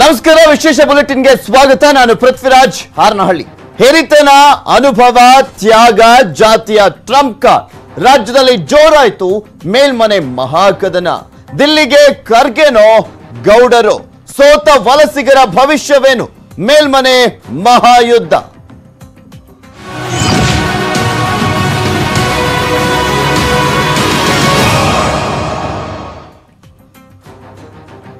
ನಮಸ್ಕಾರ ವಿಶೇಷ ಬುಲೆಟಿನ್ಗೆ ಸ್ವಾಗತ. ನಾನು ಪೃಥ್ವಿರಾಜ್. ಹಾರನಹಳ್ಳಿ. ಹೇರಿತನ ಅನುಭವ ತ್ಯಾಗ ಜಾತಿಯ ಟ್ರಂಪ್ ಕಾರ್ಡ್ ರಾಜ್ಯದಲ್ಲಿ ಜೋರಾಯ್ತು ಮೇಲ್ಮನೆ ಮಹಾಕದನ ದಿಲ್ಲಿಗೆ ಖರ್ಗೆನೋ ಗೌಡರು. ಸೋತ ವಲಸಿಗರ ಭವಿಷ್ಯವೇನು? ಮೇಲ್ಮನೆ ಮಹಾಯುದ್ಧ.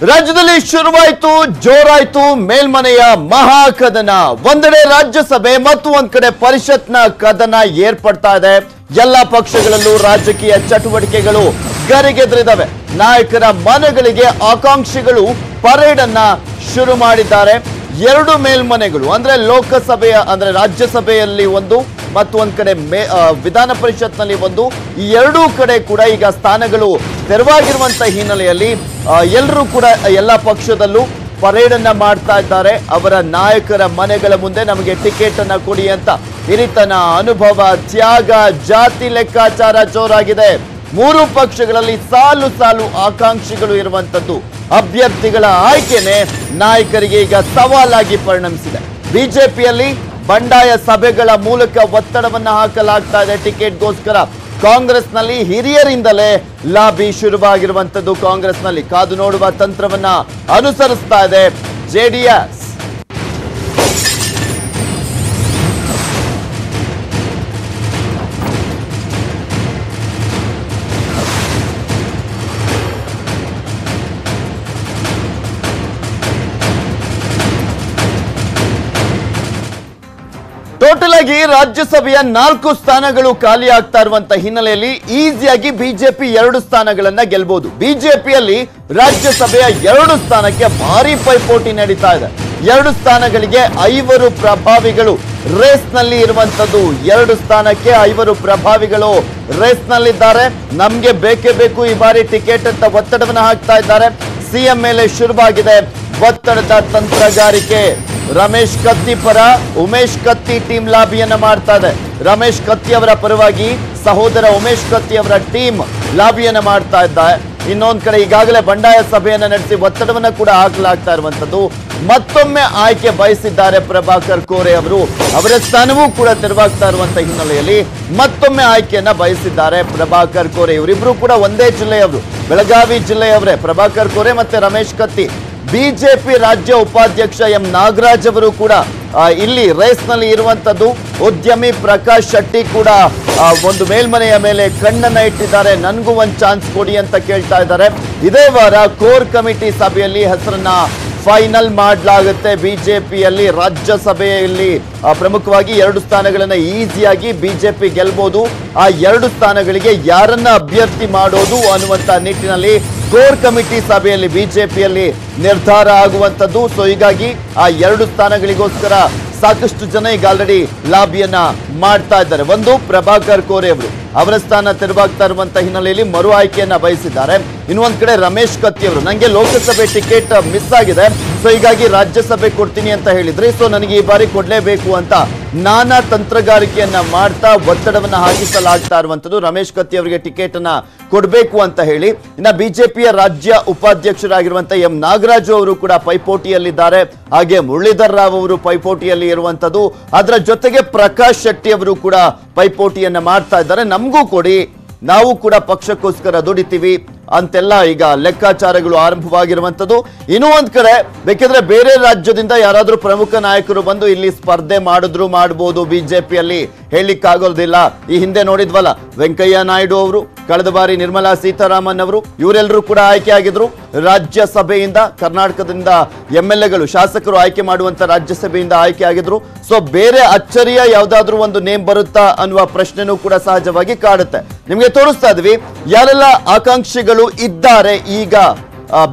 ರಾಜ್ಯದಲ್ಲಿ ಶುರುವಾಯಿತು, ಜೋರಾಯಿತು ಮೇಲ್ಮನೆಯ ಮಹಾಕದನ. ಒಂದೆಡೆ ರಾಜ್ಯಸಭೆ ಮತ್ತು ಒಂದ್ ಕಡೆ ಪರಿಷತ್ನ ಕದನ ಏರ್ಪಡ್ತಾ ಇದೆ. ಎಲ್ಲ ಪಕ್ಷಗಳಲ್ಲೂ ರಾಜಕೀಯ ಚಟುವಟಿಕೆಗಳು ಗರಿಗೆದರಿದವೆ ನಾಯಕರ ಮನೆಗಳಿಗೆ ಆಕಾಂಕ್ಷಿಗಳು ಪರೇಡ್ ಅನ್ನ ಶುರು ಮಾಡಿದ್ದಾರೆ. ಎರಡು ಮೇಲ್ಮನೆಗಳು, ಅಂದ್ರೆ ಲೋಕಸಭೆಯ, ಅಂದ್ರೆ ರಾಜ್ಯಸಭೆಯಲ್ಲಿ ಒಂದು ಮತ್ತು ಒಂದ್ ಕಡೆ ಮೇ ವಿಧಾನ ಪರಿಷತ್ನಲ್ಲಿ ಒಂದು, ಈ ಎರಡೂ ಕಡೆ ಕೂಡ ಈಗ ಸ್ಥಾನಗಳು ತೆರವಾಗಿರುವಂತ ಹಿನ್ನೆಲೆಯಲ್ಲಿ ಎಲ್ಲರೂ ಕೂಡ ಎಲ್ಲ ಪಕ್ಷದಲ್ಲೂ ಪರೇಡ್ ಅನ್ನ ಮಾಡ್ತಾ ಇದ್ದಾರೆ. ಅವರ ನಾಯಕರ ಮನೆಗಳ ಮುಂದೆ ನಮಗೆ ಟಿಕೆಟ್ ಅನ್ನ ಕೊಡಿ ಅಂತ. ಹಿರಿತನ, ಅನುಭವ, ತ್ಯಾಗ, ಜಾತಿ ಲೆಕ್ಕಾಚಾರ ಜೋರಾಗಿದೆ. ಮೂರು ಪಕ್ಷಗಳಲ್ಲಿ ಸಾಲು ಸಾಲು ಆಕಾಂಕ್ಷಿಗಳು ಇರುವಂತದ್ದು. ಅಭ್ಯರ್ಥಿಗಳ ಆಯ್ಕೆನೆ ನಾಯಕರಿಗೆ ಈಗ ಸವಾಲಾಗಿ ಪರಿಣಮಿಸಿದೆ. ಬಿಜೆಪಿಯಲ್ಲಿ ಬಂಡಾಯ ಸಭೆಗಳ ಮೂಲಕ ಒತ್ತಡವನ್ನು ಹಾಕಲಾಗ್ತಾ ಇದೆ. ಟಿಕೆಟ್ಗೋಸ್ಕರ ಕಾಂಗ್ರೆಸ್ನಲ್ಲಿ ಹಿರಿಯರಿಂದಲೇ ಲಾಬಿ ಶುರುವಾಗಿರುವಂಥದ್ದು ಕಾಂಗ್ರೆಸ್ನಲ್ಲಿ. ಕಾದು ನೋಡುವ ತಂತ್ರವನ್ನ ಅನುಸರಿಸ್ತಾ ಇದೆ. ಜೆಡಿಎಸ್ ಆಗಿ ರಾಜ್ಯಸಭೆಯ ನಾಲ್ಕು ಸ್ಥಾನಗಳು ಖಾಲಿ ಆಗ್ತಾ ಇರುವಂತ ಹಿನ್ನೆಲೆಯಲ್ಲಿ ಈಸಿಯಾಗಿ ಬಿಜೆಪಿ ಎರಡು ಸ್ಥಾನಗಳನ್ನ ಗೆಲ್ಬಹುದು. ಬಿಜೆಪಿಯಲ್ಲಿ ರಾಜ್ಯಸಭೆಯ ಎರಡು ಸ್ಥಾನಕ್ಕೆ ಭಾರಿ ಪೈಪೋಟಿ ನಡೀತಾ ಇದೆ. ಎರಡು ಸ್ಥಾನಗಳಿಗೆ ಐವರು ಪ್ರಭಾವಿಗಳು ರೇಸ್ನಲ್ಲಿ ಇರುವಂತದ್ದು. ಎರಡು ಸ್ಥಾನಕ್ಕೆ ಐವರು ಪ್ರಭಾವಿಗಳು ರೇಸ್ ನಲ್ಲಿದ್ದಾರೆ ನಮ್ಗೆ ಬೇಕೇ ಬೇಕು ಈ ಬಾರಿ ಟಿಕೆಟ್ ಅಂತ ಒತ್ತಡವನ್ನ ಹಾಕ್ತಾ ಇದ್ದಾರೆ. ಸಿಎಂ ಮೇಲೆ ಶುರುವಾಗಿದೆ ಒತ್ತಡದ ತಂತ್ರಗಾರಿಕೆ. ರಮೇಶ್ ಕತ್ತಿ ಪರ ಉಮೇಶ್ ಕತ್ತಿ ಟೀಮ್ ಲಾಬಿಯನ್ನ ಮಾಡ್ತಾ ಇದೆ. ರಮೇಶ್ ಕತ್ತಿ ಅವರ ಪರವಾಗಿ ಸಹೋದರ ಉಮೇಶ್ ಕತ್ತಿ ಅವರ ಟೀಮ್ ಲಾಬಿಯನ್ನ ಮಾಡ್ತಾ ಇದ್ದಾರೆ ಇನ್ನೊಂದ್ ಕಡೆ ಈಗಾಗಲೇ ಬಂಡಾಯ ಸಭೆಯನ್ನ ನಡೆಸಿ ಒತ್ತಡವನ್ನ ಕೂಡ ಹಾಕಲಾಗ್ತಾ ಇರುವಂತದ್ದು ಮತ್ತೊಮ್ಮೆ ಆಯ್ಕೆ ಬಯಸಿದ್ದಾರೆ ಪ್ರಭಾಕರ್ ಕೋರೆ ಅವರು. ಅವರ ಸ್ಥಾನವೂ ಕೂಡ ತೆರವಾಗ್ತಾ ಇರುವಂತ ಹಿನ್ನೆಲೆಯಲ್ಲಿ ಮತ್ತೊಮ್ಮೆ ಆಯ್ಕೆಯನ್ನ ಬಯಸಿದ್ದಾರೆ ಪ್ರಭಾಕರ್ ಕೋರೆ ಇವರಿಬ್ರು ಕೂಡ ಒಂದೇ ಜಿಲ್ಲೆಯವರು. ಬೆಳಗಾವಿ ಜಿಲ್ಲೆಯವರೇ ಪ್ರಭಾಕರ್ ಕೋರೆ ಮತ್ತೆ ರಮೇಶ್ ಕತ್ತಿ. ಬಿಜೆಪಿ ರಾಜ್ಯ ಉಪಾಧ್ಯಕ್ಷ ಎಂ ನಾಗರಾಜ್ ಅವರು ಕೂಡ ಇಲ್ಲಿ ರೇಸ್ನಲ್ಲಿ ಇರುವಂತದ್ದು. ಉದ್ಯಮಿ ಪ್ರಕಾಶ್ ಶೆಟ್ಟಿ ಕೂಡ ಒಂದು ಮೇಲ್ಮನೆಯ ಮೇಲೆ ಕಣ್ಣನ್ನ ಇಟ್ಟಿದ್ದಾರೆ. ನನಗೂ ಒಂದು ಚಾನ್ಸ್ ಕೊಡಿ ಅಂತ ಕೇಳ್ತಾ ಇದ್ದಾರೆ. ಇದೇ ವಾರ ಕೋರ್ ಕಮಿಟಿ ಸಭೆಯಲ್ಲಿ ಹೆಸರನ್ನ ಫೈನಲ್ ಮಾಡಲಾಗುತ್ತೆ ಬಿಜೆಪಿಯಲ್ಲಿ. ರಾಜ್ಯಸಭೆಯಲ್ಲಿ ಪ್ರಮುಖವಾಗಿ ಎರಡು ಸ್ಥಾನಗಳನ್ನು ಈಸಿಯಾಗಿ ಬಿಜೆಪಿ ಗೆಲ್ಬಹುದು ಆ ಎರಡು ಸ್ಥಾನಗಳಿಗೆ ಯಾರನ್ನ ಅಭ್ಯರ್ಥಿ ಮಾಡೋದು ಅನ್ನುವಂತ ನಿಟ್ಟಿನಲ್ಲಿ ಕೋರ್ ಕಮಿಟಿ ಸಭೆಯಲ್ಲಿ ಬಿಜೆಪಿಯಲ್ಲಿ ನಿರ್ಧಾರ ಆಗುವಂತದ್ದು ಸೊ ಹೀಗಾಗಿ ಆ ಎರಡು ಸ್ಥಾನಗಳಿಗೋಸ್ಕರ ಸಾಕಷ್ಟು ಜನ ಈಗ ಆಲ್ರೆಡಿ ಲಾಬಿಯನ್ನ ಮಾಡ್ತಾ ಇದ್ದಾರೆ. ಒಂದು ಪ್ರಭಾಕರ್ ಕೋರೆ ಅವರು. ಅವರ ಸ್ಥಾನ ತೆರವಾಗ್ತಾ ಇರುವಂತ ಹಿನ್ನೆಲೆಯಲ್ಲಿ ಮರು ಆಯ್ಕೆಯನ್ನ ಬಯಸಿದ್ದಾರೆ ಇನ್ನೊಂದ್ ಕಡೆ ರಮೇಶ್ ಕತ್ತಿ ಅವರು, ನಂಗೆ ಲೋಕಸಭೆ ಟಿಕೆಟ್ ಮಿಸ್ ಆಗಿದೆ. ಸೊ, ಹೀಗಾಗಿ ರಾಜ್ಯಸಭೆ ಕೊಡ್ತೀನಿ ಅಂತ ಹೇಳಿದ್ರಿ. ಸೊ, ನನಗೆ ಈ ಬಾರಿ ಕೊಡ್ಲೇಬೇಕು ಅಂತ ನಾನಾ ತಂತ್ರಗಾರಿಕೆಯನ್ನ ಮಾಡ್ತಾ ಒತ್ತಡವನ್ನ ಹಾಕಿಸಲಾಗ್ತಾ ಇರುವಂತದ್ದು ರಮೇಶ್ ಕತ್ತಿ ಅವರಿಗೆ ಟಿಕೆಟ್ ಅನ್ನ ಕೊಡ್ಬೇಕು ಅಂತ ಹೇಳಿ. ಇನ್ನ ಬಿಜೆಪಿಯ ರಾಜ್ಯ ಉಪಾಧ್ಯಕ್ಷರಾಗಿರುವಂತ ಎಂ. ನಾಗರಾಜು ಅವರು ಕೂಡ ಪೈಪೋಟಿಯಲ್ಲಿದ್ದಾರೆ. ಹಾಗೆ ಮುರಳೀಧರ್ ರಾವ್ ಅವರು ಪೈಪೋಟಿಯಲ್ಲಿ ಇರುವಂತದ್ದು ಅದರ ಜೊತೆಗೆ ಪ್ರಕಾಶ್ ಶೆಟ್ಟಿ ಅವರು ಕೂಡ ಪೈಪೋಟಿಯನ್ನ ಮಾಡ್ತಾ ಇದ್ದಾರೆ. ನಮಗೂ ಕೊಡಿ. ನಾವು ಕೂಡ ಪಕ್ಷಕ್ಕೋಸ್ಕರ ದುಡಿತೀವಿ. ಅಂತೆಲ್ಲ ಈಗ ಲೆಕ್ಕಾಚಾರಗಳು ಆರಂಭವಾಗಿರುವಂಥದ್ದು. ಇನ್ನೂ ಒಂದ್ ಕಡೆ, ಬೇಕಿದ್ರೆ ಬೇರೆ ರಾಜ್ಯದಿಂದ ಯಾರಾದ್ರೂ ಪ್ರಮುಖ ನಾಯಕರು ಬಂದು ಇಲ್ಲಿ ಸ್ಪರ್ಧೆ ಮಾಡಿದ್ರು ಮಾಡಬಹುದು ಬಿಜೆಪಿಯಲ್ಲಿ. ಹೇಳಲಿಕ್ಕಾಗೋದಿಲ್ಲ. ಈ ಹಿಂದೆ ನೋಡಿದ್ವಲ್ಲ, ವೆಂಕಯ್ಯ ನಾಯ್ಡು ಅವರು, ಕಳೆದ ಬಾರಿ ನಿರ್ಮಲಾ ಸೀತಾರಾಮನ್ ಅವರು, ಇವರೆಲ್ಲರೂ ಕೂಡ ಆಯ್ಕೆ ಆಗಿದ್ರು. ರಾಜ್ಯಸಭೆಯಿಂದ, ಕರ್ನಾಟಕದಿಂದ ಎಂ ಎಲ್ ಎಗಳು ಶಾಸಕರು ಆಯ್ಕೆ ಮಾಡುವಂತ ರಾಜ್ಯಸಭೆಯಿಂದ ಆಯ್ಕೆ ಆಗಿದ್ರು. ಸೊ ಬೇರೆ ಅಚ್ಚರಿಯ ಯಾವ್ದಾದ್ರು ಒಂದು ನೇಮ್ ಬರುತ್ತಾ ಅನ್ನುವ ಪ್ರಶ್ನೆನೂ ಕೂಡ ಸಹಜವಾಗಿ ಕಾಡುತ್ತೆ. ನಿಮಗೆ ತೋರಿಸ್ತಾ ಇದ್ವಿ, ಯಾರೆಲ್ಲ ಆಕಾಂಕ್ಷಿಗಳು ಇದ್ದಾರೆ. ಈಗ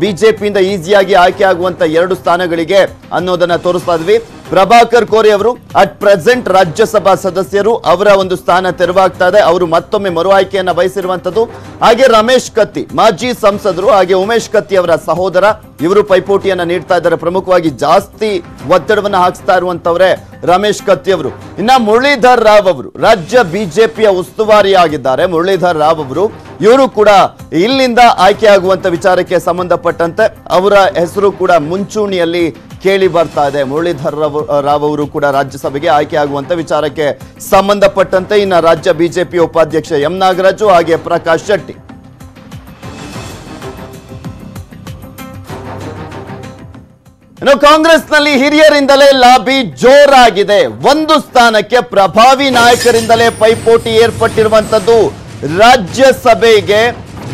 ಬಿಜೆಪಿಯಿಂದ ಈಸಿಯಾಗಿ ಆಯ್ಕೆ ಆಗುವಂತ ಎರಡು ಸ್ಥಾನಗಳಿಗೆ ಅನ್ನೋದನ್ನ ತೋರಿಸ್ತಾ ಇದ್ವಿ. ಪ್ರಭಾಕರ್ ಕೋರೆ ಅವರು ಅಟ್ ಪ್ರೆಸೆಂಟ್ ರಾಜ್ಯಸಭಾ ಸದಸ್ಯರು ಅವರ ಒಂದು ಸ್ಥಾನ ತೆರವಾಗ್ತಾ ಇದೆ ಅವರು ಮತ್ತೊಮ್ಮೆ ಮರು ಆಯ್ಕೆಯನ್ನ ಬಯಸಿರುವಂತದ್ದು ಹಾಗೆ ರಮೇಶ್ ಕತ್ತಿ, ಮಾಜಿ ಸಂಸದರು ಹಾಗೆ ಉಮೇಶ್ ಕತ್ತಿ ಅವರ ಸಹೋದರ, ಇವರು ಪೈಪೋಟಿಯನ್ನ ನೀಡ್ತಾ ಇದ್ದಾರೆ. ಪ್ರಮುಖವಾಗಿ ಜಾಸ್ತಿ ಒತ್ತಡವನ್ನ ಹಾಕಿಸ್ತಾ ಇರುವಂತವ್ರೆ ರಮೇಶ್ ಕತ್ತಿ ಅವರು. ಇನ್ನ ಮುರಳೀಧರ್ ರಾವ್ ಅವರು, ರಾಜ್ಯ ಬಿಜೆಪಿಯ ಉಸ್ತುವಾರಿ ಆಗಿದ್ದಾರೆ ಮುರಳೀಧರ್ ರಾವ್ ಅವರು, ಇವರು ಕೂಡ ಇಲ್ಲಿಂದ ಆಯ್ಕೆಯಾಗುವಂತ ವಿಚಾರಕ್ಕೆ ಸಂಬಂಧಪಟ್ಟಂತೆ ಅವರ ಹೆಸರು ಕೂಡ ಮುಂಚೂಣಿಯಲ್ಲಿ ಕೇಳಿ ಬರ್ತಾ ಇದೆ. ಮುರಳೀಧರ್ ರಾವ್ ಅವರು ಕೂಡ ರಾಜ್ಯಸಭೆಗೆ ಆಯ್ಕೆಯಾಗುವಂತ ವಿಚಾರಕ್ಕೆ ಸಂಬಂಧಪಟ್ಟಂತೆ ಇನ್ನ ರಾಜ್ಯ ಬಿಜೆಪಿ ಉಪಾಧ್ಯಕ್ಷ ಎಂ ನಾಗರಾಜು ಹಾಗೆ ಪ್ರಕಾಶ್ ಶೆಟ್ಟಿ. ಇನ್ನು ಕಾಂಗ್ರೆಸ್ನಲ್ಲಿ ಹಿರಿಯರಿಂದಲೇ ಲಾಬಿ ಜೋರಾಗಿದೆ. ಒಂದು ಸ್ಥಾನಕ್ಕೆ ಪ್ರಭಾವಿ ನಾಯಕರಿಂದಲೇ ಪೈಪೋಟಿ ಏರ್ಪಟ್ಟಿರುವಂತದ್ದು ರಾಜ್ಯಸಭೆಗೆ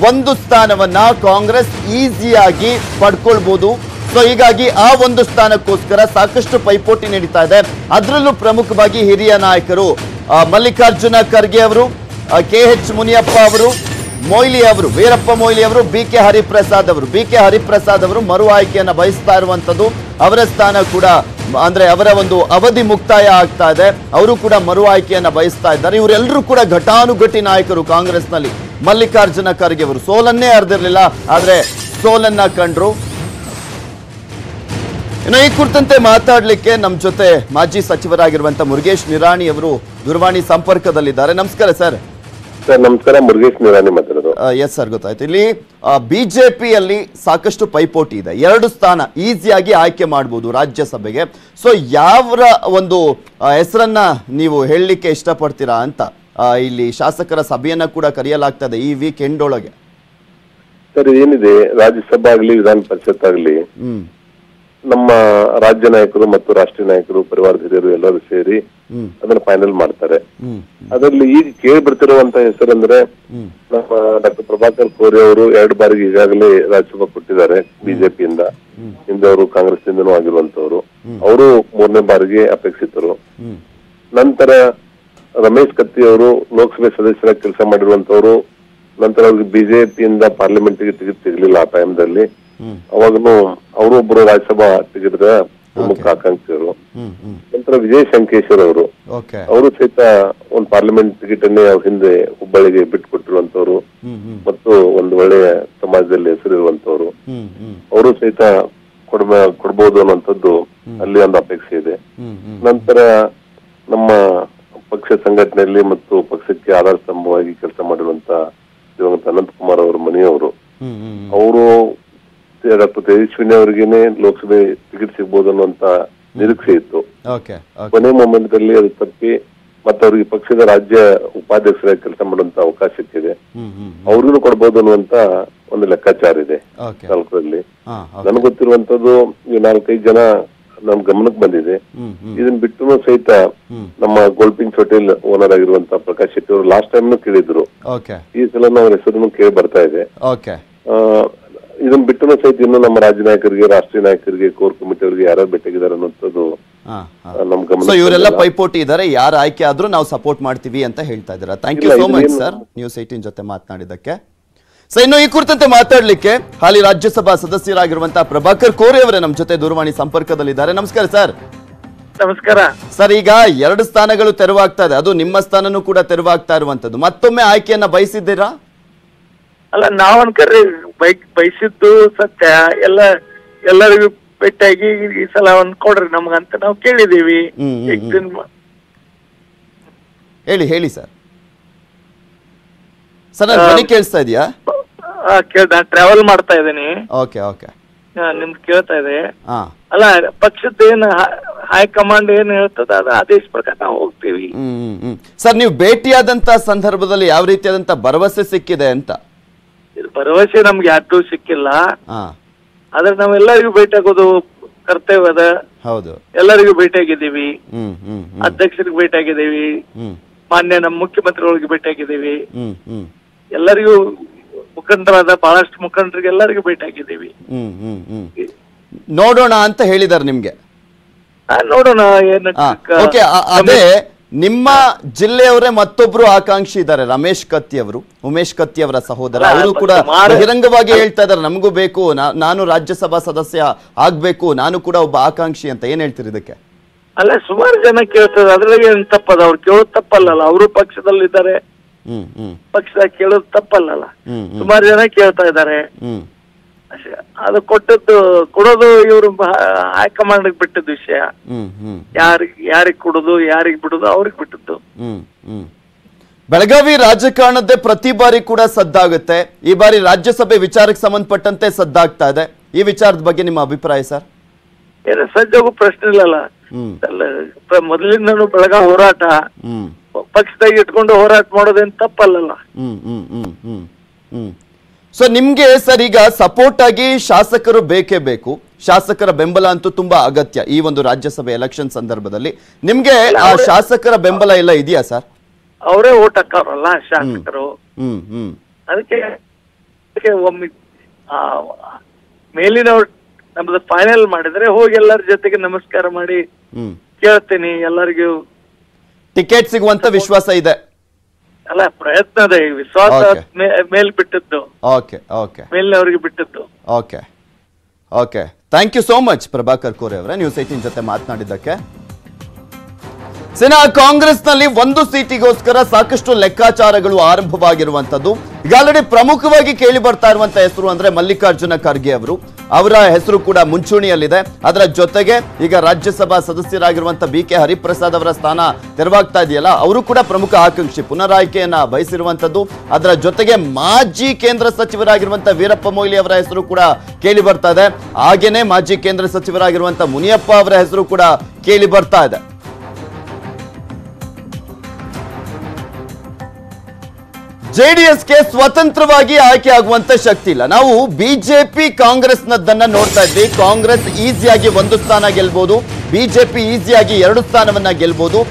ಒಂದು ಸ್ಥಾನವನ್ನ ಕಾಂಗ್ರೆಸ್ ಈಸಿಯಾಗಿ ಪಡ್ಕೊಳ್ಬಹುದು ಸೊ ಹೀಗಾಗಿ ಆ ಒಂದು ಸ್ಥಾನಕ್ಕೋಸ್ಕರ ಸಾಕಷ್ಟು ಪೈಪೋಟಿ ನಡೀತಾ ಇದೆ. ಅದರಲ್ಲೂ ಪ್ರಮುಖವಾಗಿ ಹಿರಿಯ ನಾಯಕರು ಮಲ್ಲಿಕಾರ್ಜುನ ಖರ್ಗೆ ಅವರು ಕೆ ಎಚ್ ಮುನಿಯಪ್ಪ ಅವರು, ಮೊಯ್ಲಿ ಅವರು, ವೀರಪ್ಪ ಮೊಯ್ಲಿ ಅವರು ಬಿ ಕೆ ಹರಿಪ್ರಸಾದ್ ಅವರು. ಬಿ ಕೆ ಹರಿಪ್ರಸಾದ್ ಅವರು ಮರು ಆಯ್ಕೆಯನ್ನು ಬಯಸ್ತಾ ಇರುವಂತದ್ದು ಅವರ ಸ್ಥಾನ ಕೂಡ, ಅಂದ್ರೆ ಅವರ ಒಂದು ಅವಧಿ ಮುಕ್ತಾಯ ಆಗ್ತಾ ಇದೆ. ಅವರು ಕೂಡ ಮರು ಆಯ್ಕೆಯನ್ನ ಬಯಸ್ತಾ ಇದ್ದಾರೆ. ಇವರೆಲ್ಲರೂ ಕೂಡ ಘಟಾನುಘಟಿ ನಾಯಕರು ಕಾಂಗ್ರೆಸ್ನಲ್ಲಿ ಮಲ್ಲಿಕಾರ್ಜುನ ಖರ್ಗೆ ಅವರು. ಸೋಲನ್ನೇ ಅರ್ದಿರಲಿಲ್ಲ ಆದ್ರೆ ಸೋಲನ್ನ ಕಂಡ್ರು. ಇನ್ನು ಈ ಕುರಿತಂತೆ ಮಾತಾಡಲಿಕ್ಕೆ ನಮ್ಮ ಜೊತೆ ಮಾಜಿ ಸಚಿವರಾಗಿರುವಂತಹ ಮುರುಗೇಶ್ ನಿರಾಣಿ ಅವರು ದೂರವಾಣಿ ಸಂಪರ್ಕದಲ್ಲಿದ್ದಾರೆ. ನಮಸ್ಕಾರ ಸರ್. ಸರ್ ನಮಸ್ಕಾರ ಮುರುಗೇಶ್ ನಿರಾಣಿ ಮಾತಾಡೋದು. ಎಸ್ ಸರ್ ಗೊತ್ತಾಯ್ತು. ಇಲ್ಲಿ ಬಿಜೆಪಿಯಲ್ಲಿ ಸಾಕಷ್ಟು ಪೈಪೋಟಿ ಇದೆ. ಎರಡು ಸ್ಥಾನ ಈಸಿಯಾಗಿ ಆಯ್ಕೆ ಮಾಡಬಹುದು ರಾಜ್ಯಸಭೆಗೆ. ಸೊ ಯಾವ ಒಂದು ಹೆಸರನ್ನ ನೀವು ಹೇಳಲಿಕ್ಕೆ ಇಷ್ಟಪಡ್ತೀರಾ ಅಂತ ಇಲ್ಲಿ ಶಾಸಕರ ಸಭೆಯನ್ನ ಕೂಡ ಕರೆಯಲಾಗ್ತದೆ ಈ ವೀಕ್ ಎಂಡ್ ಒಳಗೆ. ಸರ್ ಏನಿದೆ ರಾಜ್ಯಸಭೆ ಆಗಲಿ ವಿಧಾನ ಪರಿಷತ್ ಆಗಲಿ ಹ್ಮ್. ನಮ್ಮ ರಾಜ್ಯ ನಾಯಕರು ಮತ್ತು ರಾಷ್ಟ್ರೀಯ ನಾಯಕರು ಪರಿವಾರ ಹಿರಿಯರು ಎಲ್ಲರೂ ಸೇರಿ ಅದನ್ನ ಫೈನಲ್ ಮಾಡ್ತಾರೆ. ಅದರಲ್ಲಿ ಈಗ ಕೇಳಿ ಬರ್ತಿರುವಂತಹ ಹೆಸರಂದ್ರೆ ನಮ್ಮ ಡಾಕ್ಟರ್ ಪ್ರಭಾಕರ್ ಕೋರಿ ಅವರು ಎರಡು ಬಾರಿಗೆ ಈಗಾಗಲೇ ರಾಜ್ಯಸಭಾ ಕೊಟ್ಟಿದ್ದಾರೆ ಬಿಜೆಪಿಯಿಂದ. ಹಿಂದೆ ಅವರು ಕಾಂಗ್ರೆಸ್ ಇಂದನೂ ಆಗಿರುವಂತವರು ಅವರು ಮೂರನೇ ಬಾರಿಗೆ ಅಪೇಕ್ಷಿತರು. ನಂತರ ರಮೇಶ್ ಕತ್ತಿ ಅವರು ಲೋಕಸಭೆ ಸದಸ್ಯರಾಗಿ ಕೆಲಸ ಮಾಡಿರುವಂತವರು ನಂತರ ಅವ್ರಿಗೆ ಬಿಜೆಪಿಯಿಂದ ಪಾರ್ಲಿಮೆಂಟ್ಗೆ ಟಿಕೆಟ್ ಸಿಗಲಿಲ್ಲ ಆ ಟೈಮ್ದಲ್ಲಿ ಅವಾಗನು ಅವರು ಒಬ್ಬರು ರಾಜ್ಯಸಭಾ ತೆಗೆದ್ರ ಪ್ರಮುಖ ಆಕಾಂಕ್ಷಿಗಳು ನಂತರ ವಿಜಯ್ ಶಂಕೇಶ್ವರ್ ಅವರು. ಅವರು ಸಹಿತ ಒಂದು ಪಾರ್ಲಿಮೆಂಟ್ ಟಿಕೆಟ್ ಅನ್ನೇ ಅವ್ರ ಹಿಂದೆ ಹುಬ್ಬಳ್ಳಿಗೆ ಬಿಟ್ಟು ಕೊಟ್ಟಿರುವಂತವ್ರು ಮತ್ತು ಒಂದು ಒಳ್ಳೆಯ ಸಮಾಜದಲ್ಲಿ ಹೆಸರಿರುವಂತವ್ರು ಅವರು ಸಹಿತ ಕೊಡ್ಬ ಕೊಡ್ಬೋದು ಅನ್ನುವಂಥದ್ದು ಅಲ್ಲಿ ಒಂದು ಅಪೇಕ್ಷೆ ಇದೆ. ನಂತರ ನಮ್ಮ ಪಕ್ಷ ಸಂಘಟನೆಯಲ್ಲಿ ಮತ್ತು ಪಕ್ಷಕ್ಕೆ ಆಧಾರ ಸ್ತಂಭವಾಗಿ ಕೆಲಸ ಮಾಡಿರುವಂತ ದಿವಂಗತ ಅನಂತಕುಮಾರ್ ಅವರ ಮನೆಯವರು. ಅವರು ಡಾಕ್ಟರ್ ತೇಜಸ್ವಿನಿ ಅವರಿಗೇನೆ ಲೋಕಸಭೆ ಟಿಕೆಟ್ ಸಿಗ್ಬೋದು ಅನ್ನುವಂತ ನಿರೀಕ್ಷೆ ಇತ್ತು. ಕೊನೆ ಮೊಮ್ಮಂತದಲ್ಲಿ ಅದು ತಪ್ಪಿ ಮತ್ತೆ ಅವ್ರಿಗೆ ಪಕ್ಷದ ರಾಜ್ಯ ಉಪಾಧ್ಯಕ್ಷರಾಗಿ ಕೆಲಸ ಮಾಡುವಂತ ಅವಕಾಶ ಸಿಕ್ಕಿದೆ ಅವ್ರಿಗೂ ಕೊಡ್ಬೋದು ಅನ್ನುವಂತ ಒಂದು ಲೆಕ್ಕಾಚಾರ ಇದೆ ಓಕೆ. ನನಗೆ ಗೊತ್ತಿರುವಂತದ್ದು ಈ ನಾಲ್ಕೈದು ಜನ ನಮ್ ಗಮನಕ್ಕೆ ಬಂದಿದೆ. ಇದನ್ನ ಬಿಟ್ಟು ಸಹಿತ ನಮ್ಮ ಗೋಲ್ಪಿಂಗ್ ಹೋಟೆಲ್ ಓನರ್ ಆಗಿರುವಂತ ಪ್ರಕಾಶ್ ಶೆಟ್ಟಿ ಅವರು ಲಾಸ್ಟ್ ಟೈಮ್ ಕೇಳಿದ್ರು. ಈ ಸಲ ಅವ್ರ ಹೆಸರನ್ನು ಕೇಳಿ ಬರ್ತಾ ಇದೆ. ಇದನ್ನ ಬಿಟ್ಟನು ಸಹಿತ ಇನ್ನು ನಮ್ಮ ರಾಜ್ಯ ನಾಯಕರಿಗೆ ರಾಷ್ಟ್ರೀಯ ನಾಯಕರಿಗೆ ಕೋರ್ ಕಮಿಟಿ ಅವರಿಗೆ ಯಾರು ಭೇಟಿಯಾಗಿದ್ದಾರೆ ಅನ್ನೋದು ಹಾ ಹಾ. ಆ, ನಮ್ ಗಮನ ಸೊ ಇವರೆಲ್ಲ ಪೈಪೋಟಿ ಇದ್ದಾರೆ ಯಾರು ಆಯ್ಕೆ ಆದ್ರೂ ನಾವು ಸಪೋರ್ಟ್ ಮಾಡ್ತೀವಿ ಅಂತ ಹೇಳ್ತಾ ಇದ್ದಾರೆ. Thank you so much sir news eighteen ಜೊತೆ ಮಾತನಾಡಿದ್ದಕ್ಕೆ. ಸೊ ಇನ್ನು ಈ ಕುರಿತಂತೆ ಮಾತಾಡ್ಲಿಕ್ಕೆ ಹಾಲಿ ರಾಜ್ಯಸಭಾ ಸದಸ್ಯರಾಗಿರುವಂತಹ ಪ್ರಭಾಕರ್ ಕೋರೆ ಅವರೇ ನಮ್ಮ ಜೊತೆ ದೂರವಾಣಿ ಸಂಪರ್ಕದಲ್ಲಿದ್ದಾರೆ. ನಮಸ್ಕಾರ ಸರ್ ನಮಸ್ಕಾರ. ಸರ್ ಈಗ ಎರಡು ಸ್ಥಾನಗಳು ತೆರವಾಗ್ತಾ ಇದೆ. ಅದು ನಿಮ್ಮ ಸ್ಥಾನನೂ ಕೂಡ ತೆರವಾಗ್ತಾ ಇರುವಂತದ್ದು ಮತ್ತೊಮ್ಮೆ ಆಯ್ಕೆಯನ್ನ ಬಯಸಿದ್ದೀರಾ? ಅಲ್ಲ ನಾವ್ ಅನ್ಕರ್ರಿ ಬೈಕ್ ಬಯಸಿದ್ದು ಸತ್ಯ. ಎಲ್ಲ ಎಲ್ಲರಿಗೂ ಭೇಟಿಯಾಗಿ ಈ ಸಲ ಒಂದ್ ಕೊಡ್ರಿ ನಮ್ಗಂತ ನಾವು ಕೇಳಿದೀವಿ ಹೇಳಿ ಹೇಳಿ ಸರ್. ಸರ್ ಧ್ವನಿ ಕೇಳಿಸ್ತಾ ಇದೆಯಾ ಆ, ಕೇಳ್ ನಾನ್ ಟ್ರಾವೆಲ್ ಮಾಡ್ತಾ ಇದ್ದೀನಿ. Okay okay. ನಿಮ್ದು ಕೇಳ್ತಾ ಇದೆ ಹಾ. ಅಲ್ಲ ಪಕ್ಷದ ಏನ್ ಹೈಕಮಾಂಡ್ ಏನ್ ಹೇಳ್ತದ ಅದ ಆದೇಶ ಪ್ರಕಾರ ನಾವು ಹೋಗ್ತೀವಿ. ಸರ್ ನೀವು ಭೇಟಿಯಾದಂತ ಸಂದರ್ಭದಲ್ಲಿ ಯಾವ ರೀತಿಯಾದಂತ ಭರವಸೆ ಸಿಕ್ಕಿದೆ ಅಂತ? ಭರವಸೆ ನಮ್ಗೆ ಯಾರು ಸಿಕ್ಕಿಲ್ಲ. ಆದ್ರೆ ನಾವೆಲ್ಲರಿಗೂ ಭೇಟಿ ಆಗೋದು ಕರ್ತವ್ಯದ ಹೌದು. ಎಲ್ಲರಿಗೂ ಭೇಟಿಯಾಗಿದ್ದೀವಿ. ಅಧ್ಯಕ್ಷರಿಗೆ ಭೇಟಿಯಾಗಿದ್ದೀವಿ. ಆಗಿದ್ದೀವಿ ಮಾನ್ಯ ನಮ್ಮ ಮುಖ್ಯಮಂತ್ರಿಗಳಿಗೆ ಭೇಟಿ ಆಗಿದ್ದೀವಿ ಹ್ಮ್ ಎಲ್ಲರಿಗೂ ಮುಖಂಡರಾದ ಬಹಳಷ್ಟು ಮುಖಂಡರಿಗೆ ಎಲ್ಲರಿಗೂ ಭೇಟಿ ಆಗಿದ್ದೀವಿ ಹ್ಮ್ ಹ್ಮ್. ನೋಡೋಣ ಅಂತ ಹೇಳಿದಾರೆ ನಿಮ್ಗೆ. ಆ, ನೋಡೋಣ ಏನಕ್ಕೆ ಅದೇ ನಿಮ್ಮ ಜಿಲ್ಲೆಯವರೇ ಮತ್ತೊಬ್ರು ಆಕಾಂಕ್ಷಿ ಇದ್ದಾರೆ. ರಮೇಶ್ ಕತ್ತಿ ಅವರು ಉಮೇಶ್ ಕತ್ತಿ ಅವರ ಸಹೋದರ. ಅವರು ಕೂಡ ಬಹಿರಂಗವಾಗಿ ಹೇಳ್ತಾ ಇದ್ದಾರೆ. ನಮಗೂ ಬೇಕು ನಾನು ರಾಜ್ಯಸಭಾ ಸದಸ್ಯ ಆಗ್ಬೇಕು ನಾನು ಕೂಡ ಒಬ್ಬ ಆಕಾಂಕ್ಷಿ ಅಂತ ಏನ್ ಹೇಳ್ತೀರಿ ಇದಕ್ಕೆ? ಅಲ್ಲ ಸುಮಾರು ಜನ ಕೇಳ್ತಾರೆ. ಅದ್ರಾಗ ಏನ್ ತಪ್ಪದ? ಅವ್ರು ಕೇಳೋದು ತಪ್ಪಲ್ಲಲ್ಲ. ಅವರು ಪಕ್ಷದಲ್ಲಿದ್ದಾರೆ. ಹ್ಮ್ ಹ್ಮ್. ಪಕ್ಷದ ಕೇಳೋದು ತಪ್ಪಲ್ಲಲ್ಲ. ಸುಮಾರು ಜನ ಕೇಳ್ತಾ ಇದ್ದಾರೆ. ಅದು ಕೊಟ್ಟದ್ದು ಕೊಡೋದು ಇವರು ಹೈಕಮಾಂಡ್ ಬಿಟ್ಟದ್ದು ವಿಷಯ. ಯಾರಿಗೆ ಯಾರಿಗ್ ಕೊಡೋದು ಯಾರಿಗ್ ಬಿಡೋದು ಅವ್ರಿಗೆ ಬಿಟ್ಟದ್ದು. ಬೆಳಗಾವಿ ರಾಜಕಾರಣದ್ದೇ ಪ್ರತಿ ಬಾರಿ ಕೂಡ ಸದ್ದಾಗುತ್ತೆ. ಈ ಬಾರಿ ರಾಜ್ಯಸಭೆ ವಿಚಾರಕ್ಕೆ ಸಂಬಂಧಪಟ್ಟಂತೆ ಸದ್ದಾಗ್ತಾ ಇದೆ. ಈ ವಿಚಾರದ ಬಗ್ಗೆ ನಿಮ್ಮ ಅಭಿಪ್ರಾಯ ಸರ್? ಏನು ಸಜ್ಜೋಗು ಪ್ರಶ್ನೆ ಇಲ್ಲಲ್ಲ? ಹ್ಮ್. ಬೆಳಗಾವಿ ಹೋರಾಟ ಮೊದಲಿಂದನೂ ಇಟ್ಕೊಂಡು ಹೋರಾಟ. ಹ್ಮ್. ಪಕ್ಷದಾಗ ಇಟ್ಕೊಂಡು ಹೋರಾಟ ಮಾಡೋದೇನ್ ತಪ್ಪಲ್ಲಲ್ಲ? ಸೊ ನಿಮ್ಗೆ ಸರ್ ಈಗ ಸಪೋರ್ಟ್ ಆಗಿ ಶಾಸಕರು ಬೇಕೇ ಬೇಕು. ಶಾಸಕರ ಬೆಂಬಲ ಅಂತೂ ತುಂಬಾ ಅಗತ್ಯ ಈ ಒಂದು ರಾಜ್ಯಸಭೆ ಎಲೆಕ್ಷನ್ ಸಂದರ್ಭದಲ್ಲಿ. ನಿಮ್ಗೆ ಆ ಶಾಸಕರ ಬೆಂಬಲ ಎಲ್ಲ ಇದೆಯಾ ಸರ್? ಅವರೇ ಓಟ್ ಹಾಕವ್ರಲ್ಲ ಶಾಸಕರು. ಹ್ಮ್ ಹ್ಮ್ ಅದಕ್ಕೆ ಒಮ್ಮೆ ಆ, ಮೇಲಿನವ್ರು ನಮ್ದು ಫೈನಲ್ ಮಾಡಿದ್ರೆ ಹೋಗಿ ಎಲ್ಲರ ಜೊತೆಗೆ ನಮಸ್ಕಾರ ಮಾಡಿ ಕೇಳ್ತೀನಿ ಎಲ್ಲರಿಗೂ. ಟಿಕೆಟ್ ಸಿಗುವಂತ ವಿಶ್ವಾಸ ಇದೆ. ಅಲ್ಲ ಈ ವಿಶ್ವಾಸ Okay. ಮೇಲ್ ಬಿಟ್ಟದ್ದು. ಓಕೆ ಓಕೆ ಮೇಲಿನವರಿಗೆ ಬಿಟ್ಟದ್ದು. Okay okay thank you so much Prabhakar Kore ಅವರ. ನ್ಯೂಸ್ ಏಟಿನ್ ಜೊತೆ ಮಾತನಾಡಿದ್ದಕ್ಕೆ. ಸಿನಾ ಕಾಂಗ್ರೆಸ್ನಲ್ಲಿ ಒಂದು ಸೀಟಿಗೋಸ್ಕರ ಸಾಕಷ್ಟು ಲೆಕ್ಕಾಚಾರಗಳು ಆರಂಭವಾಗಿರುವಂತದ್ದು ಈಗ ಆಲ್ರೆಡಿ ಪ್ರಮುಖವಾಗಿ ಕೇಳಿ ಬರ್ತಾ ಇರುವಂತ ಹೆಸರು ಅಂದ್ರೆ ಮಲ್ಲಿಕಾರ್ಜುನ ಖರ್ಗೆ ಅವರು. ಅವರ ಹೆಸರು ಕೂಡ ಮುಂಚೂಣಿಯಲ್ಲಿದೆ. ಅದರ ಜೊತೆಗೆ ಈಗ ರಾಜ್ಯಸಭಾ ಸದಸ್ಯರಾಗಿರುವಂತಹ ಬಿ ಕೆ ಹರಿಪ್ರಸಾದ್ ಅವರ ಸ್ಥಾನ ತೆರವಾಗ್ತಾ ಇದೆಯಲ್ಲ, ಅವರು ಕೂಡ ಪ್ರಮುಖ ಆಕಾಂಕ್ಷಿ ಪುನರಾಯ್ಕೆಯನ್ನ ಬಯಸಿರುವಂತದ್ದು. ಅದರ ಜೊತೆಗೆ ಮಾಜಿ ಕೇಂದ್ರ ಸಚಿವರಾಗಿರುವಂತಹ ವೀರಪ್ಪ ಮೊಯ್ಲಿ ಅವರ ಹೆಸರು ಕೂಡ ಕೇಳಿ ಬರ್ತಾ ಇದೆ. ಹಾಗೇನೆ ಮಾಜಿ ಕೇಂದ್ರ ಸಚಿವರಾಗಿರುವಂತಹ ಮುನಿಯಪ್ಪ ಅವರ ಹೆಸರು ಕೂಡ ಕೇಳಿ ಬರ್ತಾ ಇದೆ. ಜೆಡಿಎಸ್ಗೆ ಸ್ವತಂತ್ರವಾಗಿ ಆಯ್ಕೆ ಆಗುವಂತ ಶಕ್ತಿ ಇಲ್ಲ. ನಾವು ಬಿಜೆಪಿ ಕಾಂಗ್ರೆಸ್ನದ್ದನ್ನ ನೋಡ್ತಾ ಇದ್ವಿ. ಕಾಂಗ್ರೆಸ್ ಈಸಿಯಾಗಿ ಒಂದು ಸ್ಥಾನ ಗೆಲ್ಬಹುದು ಬಿಜೆಪಿ ಈಸಿಯಾಗಿ ಎರಡು ಸ್ಥಾನವನ್ನ ಗೆಲ್ಬಹುದು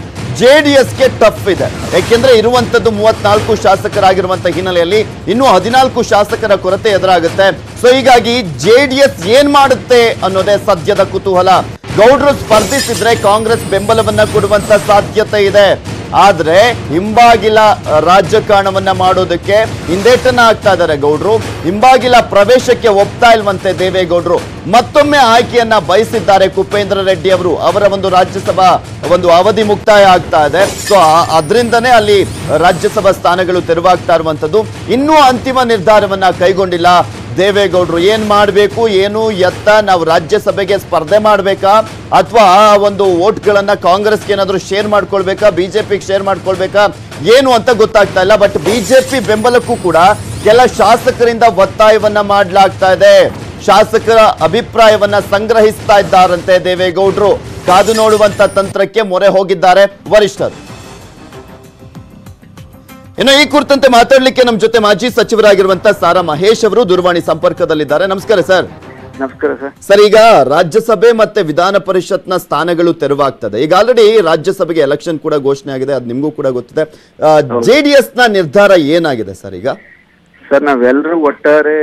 ಎಸ್ಗೆ ಟಫ್ ಇದೆ. ಯಾಕೆಂದ್ರೆ ಇರುವಂತದ್ದು ಮೂವತ್ನಾಲ್ಕು ಶಾಸಕರಾಗಿರುವಂತಹ ಹಿನ್ನೆಲೆಯಲ್ಲಿ ಇನ್ನೂ ಹದಿನಾಲ್ಕು ಶಾಸಕರ ಕೊರತೆ ಎದುರಾಗುತ್ತೆ. ಸೊ ಹೀಗಾಗಿ ಜೆಡಿಎಸ್ ಏನ್ ಮಾಡುತ್ತೆ ಅನ್ನೋದೇ ಸದ್ಯದ ಕುತೂಹಲ. ಗೌಡ್ರು ಸ್ಪರ್ಧಿಸಿದ್ರೆ ಕಾಂಗ್ರೆಸ್ ಬೆಂಬಲವನ್ನ ಕೊಡುವಂತ ಸಾಧ್ಯತೆ ಇದೆ. ಆದ್ರೆ ಹಿಂಬಾಗಿಲ ರಾಜಕಾರಣವನ್ನ ಮಾಡೋದಕ್ಕೆ ಹಿಂದೇಟನ್ನ ಆಗ್ತಾ ಇದ್ದಾರೆ ಗೌಡ್ರು. ಹಿಂಬಾಗಿಲ ಪ್ರವೇಶಕ್ಕೆ ಒಪ್ತಾ ಇಲ್ವಂತೆ ದೇವೇಗೌಡರು. ಮತ್ತೊಮ್ಮೆ ಆಯ್ಕೆಯನ್ನ ಬಯಸಿದ್ದಾರೆ ಕುಪೇಂದ್ರ ರೆಡ್ಡಿ ಅವರು. ಅವರ ಒಂದು ರಾಜ್ಯಸಭಾ ಒಂದು ಅವಧಿ ಮುಕ್ತಾಯ ಆಗ್ತಾ ಇದೆ. ಸೊ ಅದರಿಂದನೇ ಅಲ್ಲಿ ರಾಜ್ಯಸಭಾ ಸ್ಥಾನಗಳು ತೆರವಾಗ್ತಾ ಇರುವಂತದ್ದು ಇನ್ನೂ ಅಂತಿಮ ನಿರ್ಧಾರವನ್ನ ಕೈಗೊಂಡಿಲ್ಲ. ದೇವೇಗೌಡರು ಏನ್ ಮಾಡಬೇಕು, ಏನು ಎತ್ತ, ನಾವು ರಾಜ್ಯಸಭೆಗೆ ಸ್ಪರ್ಧೆ ಮಾಡಬೇಕಾ, ಅಥವಾ ಒಂದು ವೋಟ್ಗಳನ್ನು ಕಾಂಗ್ರೆಸ್ಗೆ ಏನಾದರೂ ಶೇರ್ ಮಾಡ್ಕೊಳ್ಬೇಕಾ, ಬಿಜೆಪಿಗೆ ಶೇರ್ ಮಾಡ್ಕೊಳ್ಬೇಕಾ, ಏನು ಅಂತ ಗೊತ್ತಾಗ್ತಾ ಇಲ್ಲ. ಬಟ್ ಬಿಜೆಪಿ ಬೆಂಬಲಕ್ಕೂ ಕೂಡ ಕೆಲ ಶಾಸಕರಿಂದ ಒತ್ತಾಯವನ್ನ ಮಾಡಲಾಗ್ತಾ ಇದೆ. ಶಾಸಕರ ಅಭಿಪ್ರಾಯವನ್ನ ಸಂಗ್ರಹಿಸ್ತಾ ಇದ್ದಾರಂತೆ ದೇವೇಗೌಡರು. ಕಾದು ನೋಡುವಂತ ತಂತ್ರಕ್ಕೆ ಮೊರೆ ಹೋಗಿದ್ದಾರೆ ವರಿಷ್ಠರು. ಇನ್ನು ಈ ಕುರಿತಂತೆ ಮಾತಾಡಲಿಕ್ಕೆ ನಮ್ಮ ಜೊತೆ ಮಾಜಿ ಸಚಿವರಾಗಿರುವಂತಹ ಸಾರಾ ಮಹೇಶ್ ಅವರು ದೂರವಾಣಿ ಸಂಪರ್ಕದಲ್ಲಿದ್ದಾರೆ. ನಮಸ್ಕಾರ ಸರ್. ನಮಸ್ಕಾರ ಸರ್. ಸರ್ ಈಗ ರಾಜ್ಯಸಭೆ ಮತ್ತೆ ವಿಧಾನ ಪರಿಷತ್ನ ಸ್ಥಾನಗಳು ತೆರವಾಗ್ತದೆ. ಈಗ ಆಲ್ರೆಡಿ ರಾಜ್ಯಸಭೆಗೆ ಎಲೆಕ್ಷನ್ ಕೂಡ ಘೋಷಣೆ ಆಗಿದೆ ಅದು ನಿಮಗೂ ಕೂಡ ಗೊತ್ತಿದೆ. ಜೆಡಿಎಸ್ನ ನಿರ್ಧಾರ ಏನಾಗಿದೆ ಸರ್ ಈಗ? ಸರ್ ನಾವೆಲ್ಲರೂ ಒಟ್ಟಾರೆ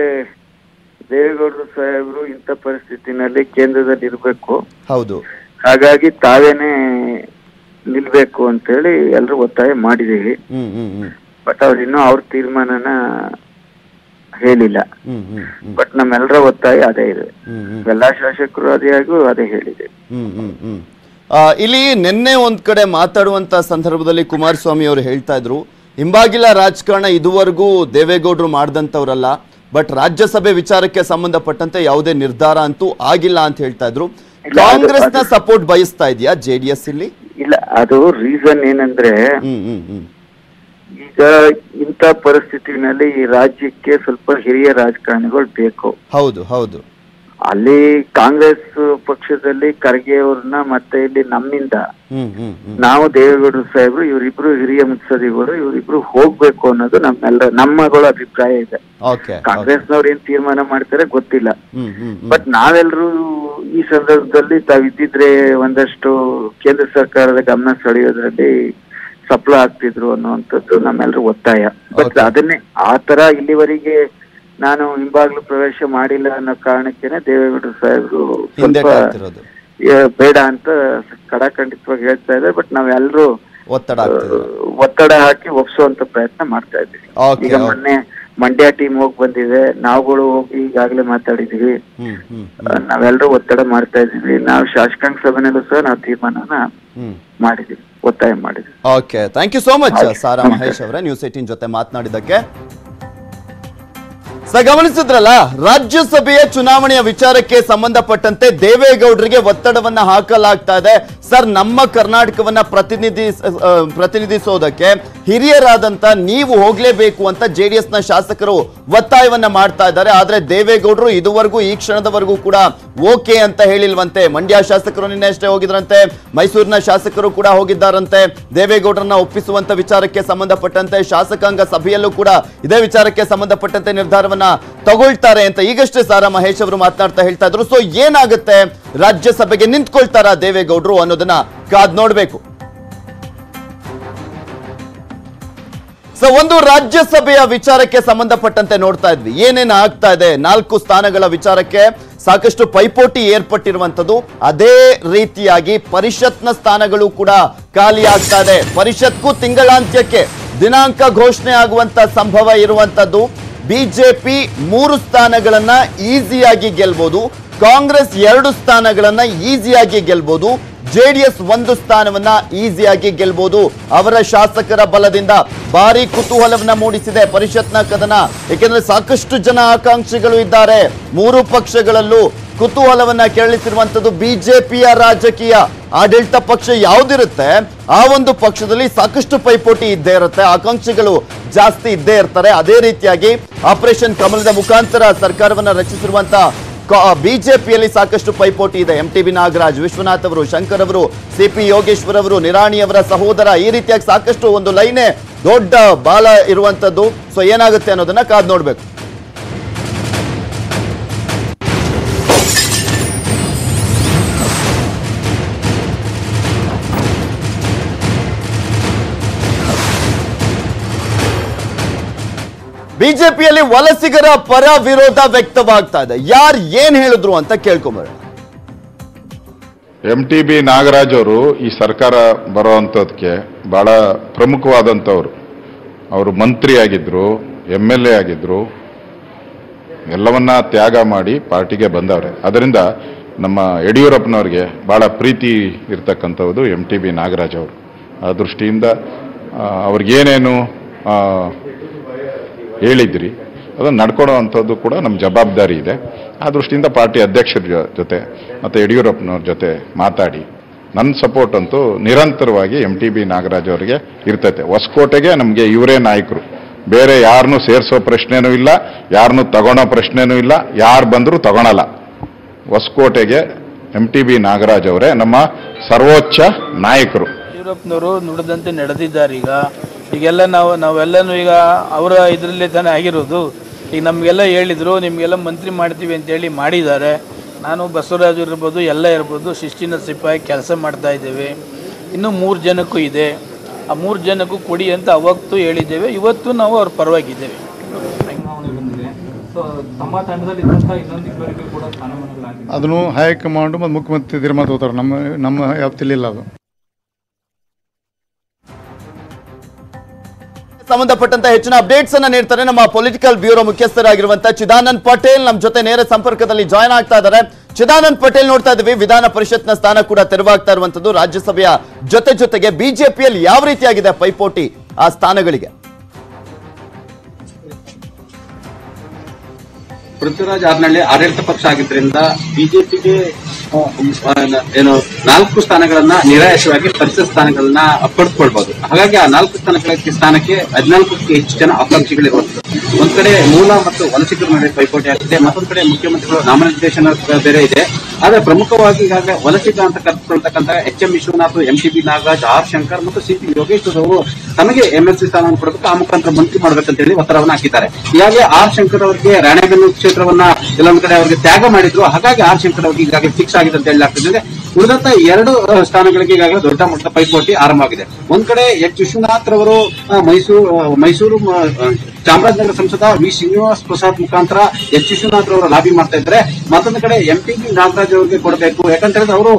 ದೇವೇಗೌಡರು ಸಾಹೇಬರು ಇಂಥ ಪರಿಸ್ಥಿತಿನಲ್ಲಿ ಕೇಂದ್ರದಲ್ಲಿ ಇರಬೇಕು. ಹೌದು. ಹಾಗಾಗಿ ತಾವೇನೆ ನಿಲ್ಬೇಕು ಅಂತೇಳಿ ಎಲ್ಲರೂ ಒತ್ತಾಯ ಮಾಡಿದೀವಿ ಹ್ಮ್ ಹ್ಮ್ ಹ್ಮ್. ಬಟ್ ಅವ್ರು ಇನ್ನೂ ಅವ್ರ ತೀರ್ಮಾನನ ಹೇಳಿಲ್ಲ. ಹ್ಮ್ ಹ್ಮ್ ಹ್ಮ್. ಬಟ್ ನಮ್ಮೆಲ್ಲರ ಒತ್ತಾಯ ಅದೇ ಇದೆ. ಹ್ಮ್ ಹ್ಮ್. ಎಲ್ಲಾ ಶಾಸಕರು ಅದೇ ಆಗು ಅದೇ ಹೇಳಿದೆ ಇಲ್ಲಿ ನಿನ್ನೆ ಒಂದ್ ಕಡೆ ಮಾತಾಡುವಂತ ಸಂದರ್ಭದಲ್ಲಿ ಕುಮಾರಸ್ವಾಮಿ ಅವರು ಹೇಳ್ತಾ ಇದ್ರು ಹಿಂಬಾಗಿಲ ರಾಜಕಾರಣ ಇದುವರೆಗೂ ದೇವೇಗೌಡರು ಮಾಡಿದಂಥವ್ರಲ್ಲ ಬಟ್ ರಾಜ್ಯಸಭೆ ವಿಚಾರಕ್ಕೆ ಸಂಬಂಧಪಟ್ಟಂತೆ ಯಾವುದೇ ನಿರ್ಧಾರ ಅಂತೂ ಆಗಿಲ್ಲ ಅಂತ ಹೇಳ್ತಾ ಇದ್ರು. ಕಾಂಗ್ರೆಸ್ನ ಕಾಂಗ್ರೆಸ್ನ ಸಪೋರ್ಟ್ ಬಯಸ್ತಾ ಇದೆಯಾ ಜೆಡಿಎಸ್ ಇಲ್ಲಿ? ಇಲ್ಲ ಅದು ರೀಸನ್ ಏನಂದ್ರೆ ಹ್ಮ್ ಹ್ಮ್ ಹ್ಮ್. ಈಗ ಇಂಥ ಪರಿಸ್ಥಿತಿನಲ್ಲಿ ಈ ರಾಜ್ಯಕ್ಕೆ ಸ್ವಲ್ಪ ಹಿರಿಯ ರಾಜಕಾರಣಿಗಳು ಬೇಕು. ಹೌದು ಹೌದು. ಅಲ್ಲಿ ಕಾಂಗ್ರೆಸ್ ಪಕ್ಷದಲ್ಲಿ ಖರ್ಗೆ ಅವ್ರನ್ನ ಮತ್ತೆ ಇಲ್ಲಿ ನಮ್ಮಿಂದ ನಾವು ದೇವೇಗೌಡರು ಸಾಹೇಬ್ರು ಇವರಿಬ್ರು ಹಿರಿಯ ಮುತ್ಸದಿಗಳು ಇವರಿಬ್ರು ಹೋಗ್ಬೇಕು ಅನ್ನೋದು ನಮ್ಮೆಲ್ಲ ನಮ್ಮಗಳ ಅಭಿಪ್ರಾಯ ಇದೆ. ಕಾಂಗ್ರೆಸ್ನವ್ರು ಏನ್ ತೀರ್ಮಾನ ಮಾಡ್ತಾರೆ ಗೊತ್ತಿಲ್ಲ. ಬಟ್ ನಾವೆಲ್ಲರೂ ಈ ಸಂದರ್ಭದಲ್ಲಿ ತಾವಿದ್ದಿದ್ರೆ ಒಂದಷ್ಟು ಕೇಂದ್ರ ಸರ್ಕಾರದ ಗಮನ ಸೆಳೆಯೋದ್ರಲ್ಲಿ ಸಫಲ ಆಗ್ತಿದ್ರು ಅನ್ನುವಂಥದ್ದು ನಮ್ಮೆಲ್ಲರೂ ಒತ್ತಾಯ. ಬಟ್. ಅದನ್ನೇ ಆ ತರ ಇಲ್ಲಿವರೆಗೆ ನಾನು ಹಿಂಬಾಗ್ಲು ಪ್ರವೇಶ ಮಾಡಿಲ್ಲ ಅನ್ನೋ ಕಾರಣಕ್ಕೇನೆ ದೇವೇಗೌಡರು ಸಾಹೇಬ್ರು ಸ್ವಲ್ಪ ಬೇಡ ಅಂತ ಕಡಾಖಂಡಿತವಾಗಿ ಹೇಳ್ತಾ ಇದ್ದಾರೆ. ಬಟ್ ನಾವೆಲ್ಲರೂ ಒತ್ತಡ ಒತ್ತಡ ಹಾಕಿ ಒಪ್ಸುವಂತ ಪ್ರಯತ್ನ ಮಾಡ್ತಾ ಇದ್ದೀವಿ. ಈಗ. ಮೊನ್ನೆ ಮಂಡ್ಯ ಟೀಮ್ ಹೋಗಿ ಬಂದಿದೆ. ನಾವುಗಳು ಹೋಗಿ ಈಗಾಗಲೇ ಮಾತಾಡಿದೀವಿ ನಾವೆಲ್ಲರೂ ಒತ್ತಡ ಮಾಡ್ತಾ ಇದೀವಿ ನಾವು ಶಾಸಕಾಂಗ ಸಭೆನಲ್ಲೂ ಸಹ ನಾವು ತೀರ್ಮಾನನ ಮಾಡಿದೀವಿ ಒತ್ತಾಯ ಮಾಡಿದೆ okay thank you so much Sara Mahesh ಅವರೇ. ನ್ಯೂಸ್ ಏಟೀನ್ ಜೊತೆ ಮಾತನಾಡಿದ್ದಕ್ಕೆ ಗಮನಿಸಿದ್ರಲ್ಲ, ರಾಜ್ಯಸಭೆಯ ಚುನಾವಣೆಯ ವಿಚಾರಕ್ಕೆ ಸಂಬಂಧಪಟ್ಟಂತೆ ದೇವೇಗೌಡರಿಗೆ ಒತ್ತಡವನ್ನ ಹಾಕಲಾಗ್ತಾ ಇದೆ. ಸರ್, ನಮ್ಮ ಕರ್ನಾಟಕವನ್ನ ಪ್ರತಿನಿಧಿ ಪ್ರತಿನಿಧಿಸೋದಕ್ಕೆ ಹಿರಿಯರಾದಂತ ನೀವು ಹೋಗ್ಲೇಬೇಕು ಅಂತ ಜೆಡಿಎಸ್ನ ಶಾಸಕರು ಒತ್ತಾಯವನ್ನ ಮಾಡ್ತಾ ಇದ್ದಾರೆ. ಆದ್ರೆ ದೇವೇಗೌಡರು ಇದುವರೆಗೂ, ಈ ಕ್ಷಣದವರೆಗೂ ಕೂಡ ಓಕೆ ಅಂತ ಹೇಳಿಲ್ವಂತೆ. ಮಂಡ್ಯ ಶಾಸಕರು ನಿನ್ನೆ ಅಷ್ಟೇ ಹೋಗಿದ್ರಂತೆ. ಮೈಸೂರಿನ ಶಾಸಕರು ಕೂಡ ಹೋಗಿದ್ದಾರಂತೆ. ದೇವೇಗೌಡರನ್ನ ಒಪ್ಪಿಸುವಂತ ವಿಚಾರಕ್ಕೆ ಸಂಬಂಧಪಟ್ಟಂತೆ, ಶಾಸಕಾಂಗ ಸಭೆಯಲ್ಲೂ ಕೂಡ ಇದೇ ವಿಚಾರಕ್ಕೆ ಸಂಬಂಧಪಟ್ಟಂತೆ ನಿರ್ಧಾರವನ್ನ ತಗೊಳ್ತಾರೆ ಅಂತ ಈಗಷ್ಟೇ ಸಾರಾ ಮಹೇಶ್ ಅವರು ಮಾತನಾಡ್ತಾ ಹೇಳ್ತಾ ಇದ್ರು. ಸೊ ಏನಾಗುತ್ತೆ? ರಾಜ್ಯಸಭೆಗೆ ನಿಂತ್ಕೊಳ್ತಾರ ದೇವೇಗೌಡರು ಅನ್ನೋದನ್ನ ಕಾದ್ ನೋಡ್ಬೇಕು. ಸೊ ಒಂದು ರಾಜ್ಯಸಭೆಯ ವಿಚಾರಕ್ಕೆ ಸಂಬಂಧಪಟ್ಟಂತೆ ನೋಡ್ತಾ ಇದ್ವಿ. ಏನೇನು ಆಗ್ತಾ ಇದೆ? ನಾಲ್ಕು ಸ್ಥಾನಗಳ ವಿಚಾರಕ್ಕೆ ಸಾಕಷ್ಟು ಪೈಪೋಟಿ ಏರ್ಪಟ್ಟಿರುವಂತದ್ದು ಅದೇ ರೀತಿಯಾಗಿ ಪರಿಷತ್ನ ಸ್ಥಾನಗಳು ಕೂಡ ಖಾಲಿ ಆಗ್ತಾ ಇದೆ. ಪರಿಷತ್ಗೂ ತಿಂಗಳಾಂತ್ಯಕ್ಕೆ ದಿನಾಂಕ ಘೋಷಣೆ ಆಗುವಂತ ಸಂಭವ ಇರುವಂತದ್ದು ಬಿಜೆಪಿ ಮೂರು ಸ್ಥಾನಗಳನ್ನ ಈಸಿಯಾಗಿ ಗೆಲ್ಬಹುದು ಕಾಂಗ್ರೆಸ್ ಎರಡು ಸ್ಥಾನಗಳನ್ನ ಈಸಿಯಾಗಿ ಗೆಲ್ಬಹುದು ಜೆಡಿಎಸ್ ಒಂದು ಸ್ಥಾನವನ್ನ ಈಸಿಯಾಗಿ ಗೆಲ್ಬಹುದು ಅವರ ಶಾಸಕರ ಬಲದಿಂದ ಭಾರಿ ಕುತೂಹಲವನ್ನ ಮೂಡಿಸಿದೆ ಪರಿಷತ್ನ ಕದನ. ಏಕೆಂದ್ರೆ ಸಾಕಷ್ಟು ಜನ ಆಕಾಂಕ್ಷಿಗಳು ಇದ್ದಾರೆ. ಮೂರು ಪಕ್ಷಗಳಲ್ಲೂ ಕುತೂಹಲವನ್ನ ಕೆರಳಿಸಿರುವಂತದ್ದು ಬಿಜೆಪಿಯ ರಾಜಕೀಯ. ಆಡಳಿತ ಪಕ್ಷ ಯಾವ್ದಿರುತ್ತೆ? ಆ ಒಂದು ಪಕ್ಷದಲ್ಲಿ ಸಾಕಷ್ಟು ಪೈಪೋಟಿ ಇದ್ದೇ ಇರುತ್ತೆ. ಆಕಾಂಕ್ಷಿಗಳು ಜಾಸ್ತಿ ಇದ್ದೇ ಇರ್ತಾರೆ. ಅದೇ ರೀತಿಯಾಗಿ ಆಪರೇಷನ್ ಕಮಲದ ಮುಖಾಂತರ ಸರ್ಕಾರವನ್ನ ರಚಿಸಿರುವಂತ ಬಿಜೆಪಿಯಲ್ಲಿ ಸಾಕಷ್ಟು ಪೈಪೋಟಿ ಇದೆ. ಎಂ ಟಿ ನಾಗರಾಜ್, ವಿಶ್ವನಾಥ್ ಅವರು, ಶಂಕರ್ ಅವರು, ಸಿ ಪಿ ಯೋಗೇಶ್ವರ್ ಅವರು, ನಿರಾಣಿ ಅವರ ಸಹೋದರ. ಈ ರೀತಿಯಾಗಿ ಸಾಕಷ್ಟು ಒಂದು ಲೈನೇ ದೊಡ್ಡ ಬಾಲ ಇರುವಂತದ್ದು. ಸೊ ಏನಾಗುತ್ತೆ ಅನ್ನೋದನ್ನ ಕಾದ್ ನೋಡ್ಬೇಕು. ಬಿಜೆಪಿಯಲ್ಲಿ ವಲಸಿಗರ ಪರ ವಿರೋಧ ವ್ಯಕ್ತವಾಗ್ತಾ ಇದೆ. ಯಾರು ಏನ್ ಹೇಳಿದ್ರು ಅಂತ ಕೇಳ್ಕೊಂಬರೋಣ. ಎಂ ಟಿ ಬಿ ನಾಗರಾಜ್ ಅವರು ಈ ಸರ್ಕಾರ ಬರೋವಂಥದ್ದಕ್ಕೆ ಬಹಳ ಪ್ರಮುಖವಾದಂಥವ್ರು. ಅವರು ಮಂತ್ರಿ ಆಗಿದ್ರು ಎಂ ಎಲ್ ಎ ಆಗಿದ್ರು, ಎಲ್ಲವನ್ನ ತ್ಯಾಗ ಮಾಡಿ ಪಾರ್ಟಿಗೆ ಬಂದವ್ರೆ. ಅದರಿಂದ ನಮ್ಮ ಯಡಿಯೂರಪ್ಪನವ್ರಿಗೆ ಬಹಳ ಪ್ರೀತಿ ಇರ್ತಕ್ಕಂಥದ್ದು ಎಂ ಟಿ ಬಿ ನಾಗರಾಜ್ ಅವರು. ಆ ದೃಷ್ಟಿಯಿಂದ ಅವ್ರಿಗೇನೇನು ಹೇಳಿದ್ರಿ. ಅದನ್ನು ನಡ್ಕೊಡೋ ಅಂಥದ್ದು ಕೂಡ ನಮ್ಮ ಜವಾಬ್ದಾರಿ ಇದೆ. ಆ ದೃಷ್ಟಿಯಿಂದ ಪಾರ್ಟಿ ಅಧ್ಯಕ್ಷರ ಜೊತೆ ಮತ್ತು ಯಡಿಯೂರಪ್ಪನವ್ರ ಜೊತೆ ಮಾತಾಡಿ. ನನ್ನ ಸಪೋರ್ಟ್ ಅಂತೂ ನಿರಂತರವಾಗಿ ಎಂ ಟಿ ಬಿ ನಾಗರಾಜ್ ಅವರಿಗೆ ಇರ್ತೈತೆ. ಹೊಸಕೋಟೆಗೆ ನಮಗೆ ಇವರೇ ನಾಯಕರು. ಬೇರೆ ಯಾರನ್ನೂ ಸೇರಿಸೋ ಪ್ರಶ್ನೆನೂ ಇಲ್ಲ ಯಾರನ್ನೂ ತಗೊಳೋ ಪ್ರಶ್ನೆನೂ ಇಲ್ಲ, ಯಾರು ಬಂದರೂ ತಗೊಳಲ್ಲ. ಹೊಸಕೋಟೆಗೆ ಎಂ ಟಿ ಬಿ ನಾಗರಾಜ್ ಅವರೇ ನಮ್ಮ ಸರ್ವೋಚ್ಚ ನಾಯಕರು. ಯಡಿಯೂರಪ್ಪನವರು ನುಡಿದಂತೆ ನಡೆದಿದ್ದಾರೆ ಈಗ. ಈಗೆಲ್ಲ ನಾವು ನಾವೆಲ್ಲನೂ ಈಗ ಅವರ ಇದರಲ್ಲೇ ತಾನೇ ಆಗಿರೋದು. ಈಗ ನಮಗೆಲ್ಲ ಹೇಳಿದರು ನಿಮಗೆಲ್ಲ ಮಂತ್ರಿ ಮಾಡ್ತೀವಿ ಅಂತೇಳಿ ಮಾಡಿದ್ದಾರೆ. ನಾನು ಬಸವರಾಜು ಇರ್ಬೋದು ಎಲ್ಲ ಇರ್ಬೋದು ಶಿಸ್ತಿನ ಸಿಪಾಯಿ ಕೆಲಸ ಮಾಡ್ತಾ ಇದ್ದೇವೆ. ಇನ್ನೂ ಮೂರು ಜನಕ್ಕೂ ಇದೆ. ಆ ಮೂರು ಜನಕ್ಕೂ ಕೊಡಿ ಅಂತ ಅವತ್ತು ಹೇಳಿದ್ದೇವೆ. ಇವತ್ತು ನಾವು ಅವ್ರ ಪರವಾಗಿದ್ದೇವೆ. ಅದನ್ನು ಹೈಕಮಾಂಡು ಮತ್ತು ಮುಖ್ಯಮಂತ್ರಿ ತೀರ್ಮಾನ ತಗೋತಾರೆ. ನಮ್ಮ ನಮ್ಮ ವ್ಯಾಪ್ತಿಲಿಲ್ಲ ಅದು. ಸಂಬಂಧಪಟ್ಟಂತ ಹೆಚ್ಚಿನ ಅಪ್ಡೇಟ್ಸ್ ಅನ್ನ ನೀಡ್ತಾರೆ ನಮ್ಮ ಪೊಲಿಟಿಕಲ್ ಬ್ಯೂರೋ ಮುಖ್ಯಸ್ಥರಾಗಿರುವಂತಹ ಚಿದಾನಂದ್ ಪಟೇಲ್. ನಮ್ಮ ಜೊತೆ ನೇರ ಸಂಪರ್ಕದಲ್ಲಿ ಜಾಯ್ನ್ ಆಗ್ತಾ ಇದ್ದಾರೆ. ಚಿದಾನಂದ್ ಪಟೇಲ್ ನೋಡ್ತಾ ಇದ್ದೀವಿ. ವಿಧಾನ ಪರಿಷತ್ನ ಸ್ಥಾನ ಕೂಡ ತೆರವಾಗ್ತಾ ಇರುವಂತದ್ದು. ರಾಜ್ಯಸಭೆಯ ಜೊತೆ ಜೊತೆಗೆ ಬಿಜೆಪಿಯಲ್ಲಿ ಯಾವ ರೀತಿಯಾಗಿದೆ ಪೈಪೋಟಿ ಆ ಸ್ಥಾನಗಳಿಗೆ? ಪೃಥ್ವಿರಾಜ್ ಆರ್ನಳ್ಳಿ ಆಡಳಿತ ಪಕ್ಷ ಆಗಿದ್ರಿಂದ ಬಿಜೆಪಿಗೆ ಏನು, ನಾಲ್ಕು ಸ್ಥಾನಗಳನ್ನ ನಿರಾಯಸವಾಗಿ ಪರಿಸರ ಸ್ಥಾನಗಳನ್ನ ಪಡೆದುಕೊಳ್ಬಹುದು ಹಾಗಾಗಿ ಆ ನಾಲ್ಕು ಸ್ಥಾನಗಳ ಸ್ಥಾನಕ್ಕೆ ಹದಿನಾಲ್ಕಕ್ಕೆ ಹೆಚ್ಚು ಜನ ಆಕಾಂಕ್ಷಿಗಳಿರುವಂತದ್ದು ಒಂದ್ ಕಡೆ ಮೂಲ ಮತ್ತು ವಲಸಿಗರ ನಡುವೆ ಪೈಪೋಟಿ ಆಗ್ತಿದೆ, ಮತ್ತೊಂದು ಕಡೆ ಮುಖ್ಯಮಂತ್ರಿಗಳು ನಾಮನಿರ್ದೇಶನ ಬೇರೆ ಇದೆ. ಆದ್ರೆ ಪ್ರಮುಖವಾಗಿ ಈಗಾಗಲೇ ವಲಸಿಗ ಅಂತ ಕರೆದುಕೊಳ್ತಕ್ಕಂಥ H M Vishwanath, M T B Nagaraj, R Shankar ಮತ್ತು ಸಿ ಪಿ ಯೋಗೇಶ್ವರ್ ಅವರು ತಮಗೆ ಎಂಎಲ್ಸಿ ಸ್ಥಾನವನ್ನು ಕೊಡಬೇಕು ಆ ಮುಖಾಂತರ ಮಂತ್ರಿ ಮಾಡಬೇಕಂತ ಹೇಳಿ ಒತ್ತಡವನ್ನು ಹಾಕಿದ್ದಾರೆ. ಈಗಾಗಲೇ ಆರ್ ಶಂಕರ್ ಅವರಿಗೆ ರಾಣೆಬೆನ್ನೂರು ಕ್ಷೇತ್ರವನ್ನ ಕೆಲವೊಂದು ಕಡೆ ಅವರಿಗೆ ತ್ಯಾಗ ಮಾಡಿದ್ರು. ಹಾಗಾಗಿ ಆರ್ ಶಂಕರ್ ಅವರಿಗೆ ಈಗಾಗಲೇ ಫಿಕ್ಸ್ ಆಗಿದೆ ಅಂತ ಹೇಳಲಾಗ್ತಿದೆ. ಉಳಿದಂತ ಎರಡು ಸ್ಥಾನಗಳಿಗೆ ಈಗಾಗಲೇ ದೊಡ್ಡ ಮಟ್ಟದ ಪೈಪೋಟಿ ಆರಂಭವಾಗಿದೆ. ಒಂದ್ ಕಡೆ ಎಚ್ ವಿಶ್ವನಾಥ್ ರವರು ಮೈಸೂರು ಮೈಸೂರು ಚಾಮರಾಜನಗರ ಸಂಸದ ವಿ ಶ್ರೀನಿವಾಸ್ ಪ್ರಸಾದ್ ಮುಖಾಂತರ ಎಚ್ ವಿಶ್ವನಾಥ್ ರವರು ಲಾಬಿ ಮಾಡ್ತಾ ಇದ್ರೆ ಮತ್ತೊಂದು ಕಡೆ ಎಂ ಪಿ ನಾಗರಾಜ್ ಅವರಿಗೆ ಕೊಡಬೇಕು. ಯಾಕಂತ ಹೇಳಿದ್ರೆ ಅವರು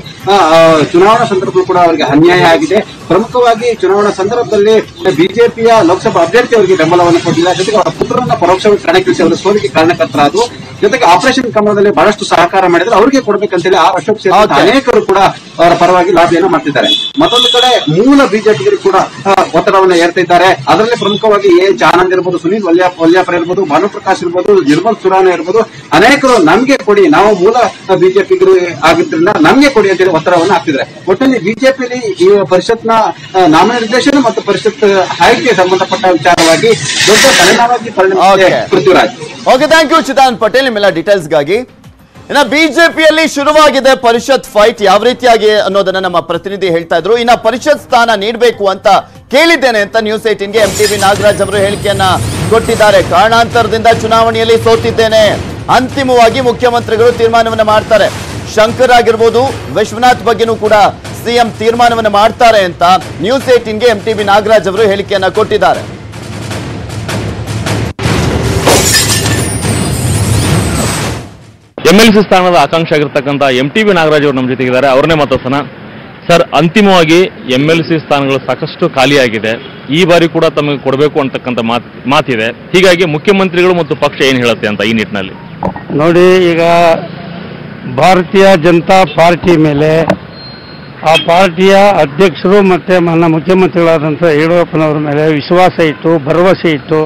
ಚುನಾವಣಾ ಸಂದರ್ಭದಲ್ಲೂ ಕೂಡ ಅವರಿಗೆ ಅನ್ಯಾಯ ಆಗಿದೆ. ಪ್ರಮುಖವಾಗಿ ಚುನಾವಣಾ ಸಂದರ್ಭದಲ್ಲಿ ಬಿಜೆಪಿಯ ಲೋಕಸಭಾ ಅಭ್ಯರ್ಥಿ ಅವರಿಗೆ ಬೆಂಬಲವನ್ನು ಕೊಟ್ಟಿಲ್ಲ. ಜೊತೆಗೆ ಅವರ ಪುತ್ರರನ್ನ ಪರೋಕ್ಷವಾಗಿ ಕಣಕ್ಕಿಳಿಸಿ ಅವರ ಸೋಲಿಗೆ ಕಾರಣಕರ್ತರಾದ್ರು. ಜೊತೆಗೆ ಆಪರೇಷನ್ ಕಮಲದಲ್ಲಿ ಬಹಳಷ್ಟು ಸಹಕಾರ ಮಾಡಿದ್ರೆ ಅವರಿಗೆ ಕೊಡ್ಬೇಕಂತೇಳಿ ಆ ಅಶೋಕ್ ಸೇರಿದಂತೆ ಅನೇಕರು ಕೂಡ ಅವರ ಪರವಾಗಿ ಲಾಭಿಯನ್ನು ಮಾಡ್ತಿದ್ದಾರೆ. ಮತ್ತೊಂದು ಕಡೆ ಮೂಲ ಬಿಜೆಪಿಗರು ಕೂಡ ಒತ್ತಡವನ್ನು ಏರ್ತಿದ್ದಾರೆ ಅದರಲ್ಲಿ ಪ್ರಮುಖವಾಗಿ ಎ ಎಚ್ ಆನಂದ್ ಇರ್ಬೋದು ಸುನೀಲ್ ವಲ್ಯಾ ವಲ್ಯಾಪುರ ಇರ್ಬೋದು ಭಾನುಪ್ರಕಾಶ್ ಇರ್ಬೋದು ನಿರ್ಮಲ್ ಸುರಾನ ಇರ್ಬೋದು ಅನೇಕರು ನಮ್ಗೆ ಕೊಡಿ ನಾವು ಮೂಲ ಬಿಜೆಪಿಗರು ಆಗಿದ್ರಿಂದ ನಮ್ಗೆ ಕೊಡಿ ಅಂತೇಳಿ ಒತ್ತಡವನ್ನು ಹಾಕ್ತಿದ್ದಾರೆ. ಒಟ್ಟಿನಲ್ಲಿ ಬಿಜೆಪಿಯಲ್ಲಿ ಈ ಪರಿಷತ್ನ ನಾಮನಿರ್ದೇಶನ ಮತ್ತು ಪರಿಷತ್ ಆಯ್ಕೆ ಸಂಬಂಧಪಟ್ಟ ವಿಚಾರವಾಗಿ ದೊಡ್ಡ ಪರಿಣಾಮವಾಗಿ ಪರಿಣಾಮ. Prithviraj. Okay thank you Chetan Patel ನಿಮ್ಮೆಲ್ಲ ಡೀಟೇಲ್ಸ್ಗಾಗಿ ಇನ್ನ ಬಿಜೆಪಿಯಲ್ಲಿ ಶುರುವಾಗಿದೆ ಪರಿಷತ್ ಫೈಟ್ ಯಾವ ರೀತಿಯಾಗಿ ಅನ್ನೋದನ್ನ ನಮ್ಮ ಪ್ರತಿನಿಧಿ ಹೇಳ್ತಾ ಇದ್ರು. ಇನ್ನ ಪರಿಷತ್ ಸ್ಥಾನ ನೀಡಬೇಕು ಅಂತ ಕೇಳಿದ್ದೇನೆ ಅಂತ ನ್ಯೂಸ್ ಏಟಿನ್ಗೆ ಎಂ ಟಿ ನಾಗರಾಜ್ ಅವರು ಹೇಳಿಕೆಯನ್ನ ಕೊಟ್ಟಿದ್ದಾರೆ. ಕಾರಣಾಂತರದಿಂದ ಚುನಾವಣೆಯಲ್ಲಿ ಸೋತಿದ್ದೇನೆ. ಅಂತಿಮವಾಗಿ ಮುಖ್ಯಮಂತ್ರಿಗಳು ತೀರ್ಮಾನವನ್ನು ಮಾಡ್ತಾರೆ. ಶಂಕರ್ ಆಗಿರ್ಬೋದು, ವಿಶ್ವನಾಥ್ ಬಗ್ಗೆನೂ ಕೂಡ ಸಿಎಂ ತೀರ್ಮಾನವನ್ನು ಮಾಡ್ತಾರೆ ಅಂತ ನ್ಯೂಸ್ ಏಟಿನ್ಗೆ ಎಂ ಟಿ ನಾಗರಾಜ್ ಅವರು ಹೇಳಿಕೆಯನ್ನ ಕೊಟ್ಟಿದ್ದಾರೆ. ಎಂ ಎಲ್ ಸಿ ಸ್ಥಾನದ ಆಕಾಂಕ್ಷಿ ಆಗಿರ್ತಕ್ಕಂಥ ಎಂ ಟಿ ವಿ ನಾಗರಾಜ್ ಅವರು ನಮ್ಮ ಜೊತೆಗಿದ್ದಾರೆ. ಅವರನ್ನೇ ಮಾತಾಡ್ಸೋಣ. ಸರ್, ಅಂತಿಮವಾಗಿ ಎಂ ಎಲ್ ಸಿ ಸ್ಥಾನಗಳು ಸಾಕಷ್ಟು ಖಾಲಿಯಾಗಿದೆ. ಈ ಬಾರಿ ಕೂಡ ತಮಗೆ ಕೊಡಬೇಕು ಅಂತಕ್ಕಂಥ ಮಾತ್, ಮಾತಿದೆ. ಹೀಗಾಗಿ ಮುಖ್ಯಮಂತ್ರಿಗಳು ಮತ್ತು ಪಕ್ಷ ಏನು ಹೇಳುತ್ತೆ ಅಂತ ಈ ನಿಟ್ಟಿನಲ್ಲಿ? ನೋಡಿ, ಈಗ ಭಾರತೀಯ ಜನತಾ ಪಾರ್ಟಿ ಮೇಲೆ ಆ ಪಾರ್ಟಿಯ ಅಧ್ಯಕ್ಷರು ಮತ್ತು ನನ್ನ ಮುಖ್ಯಮಂತ್ರಿಗಳಾದಂಥ ಯಡಿಯೂರಪ್ಪನವ್ರ ಮೇಲೆ ವಿಶ್ವಾಸ ಇತ್ತು ಭರವಸೆ ಇತ್ತು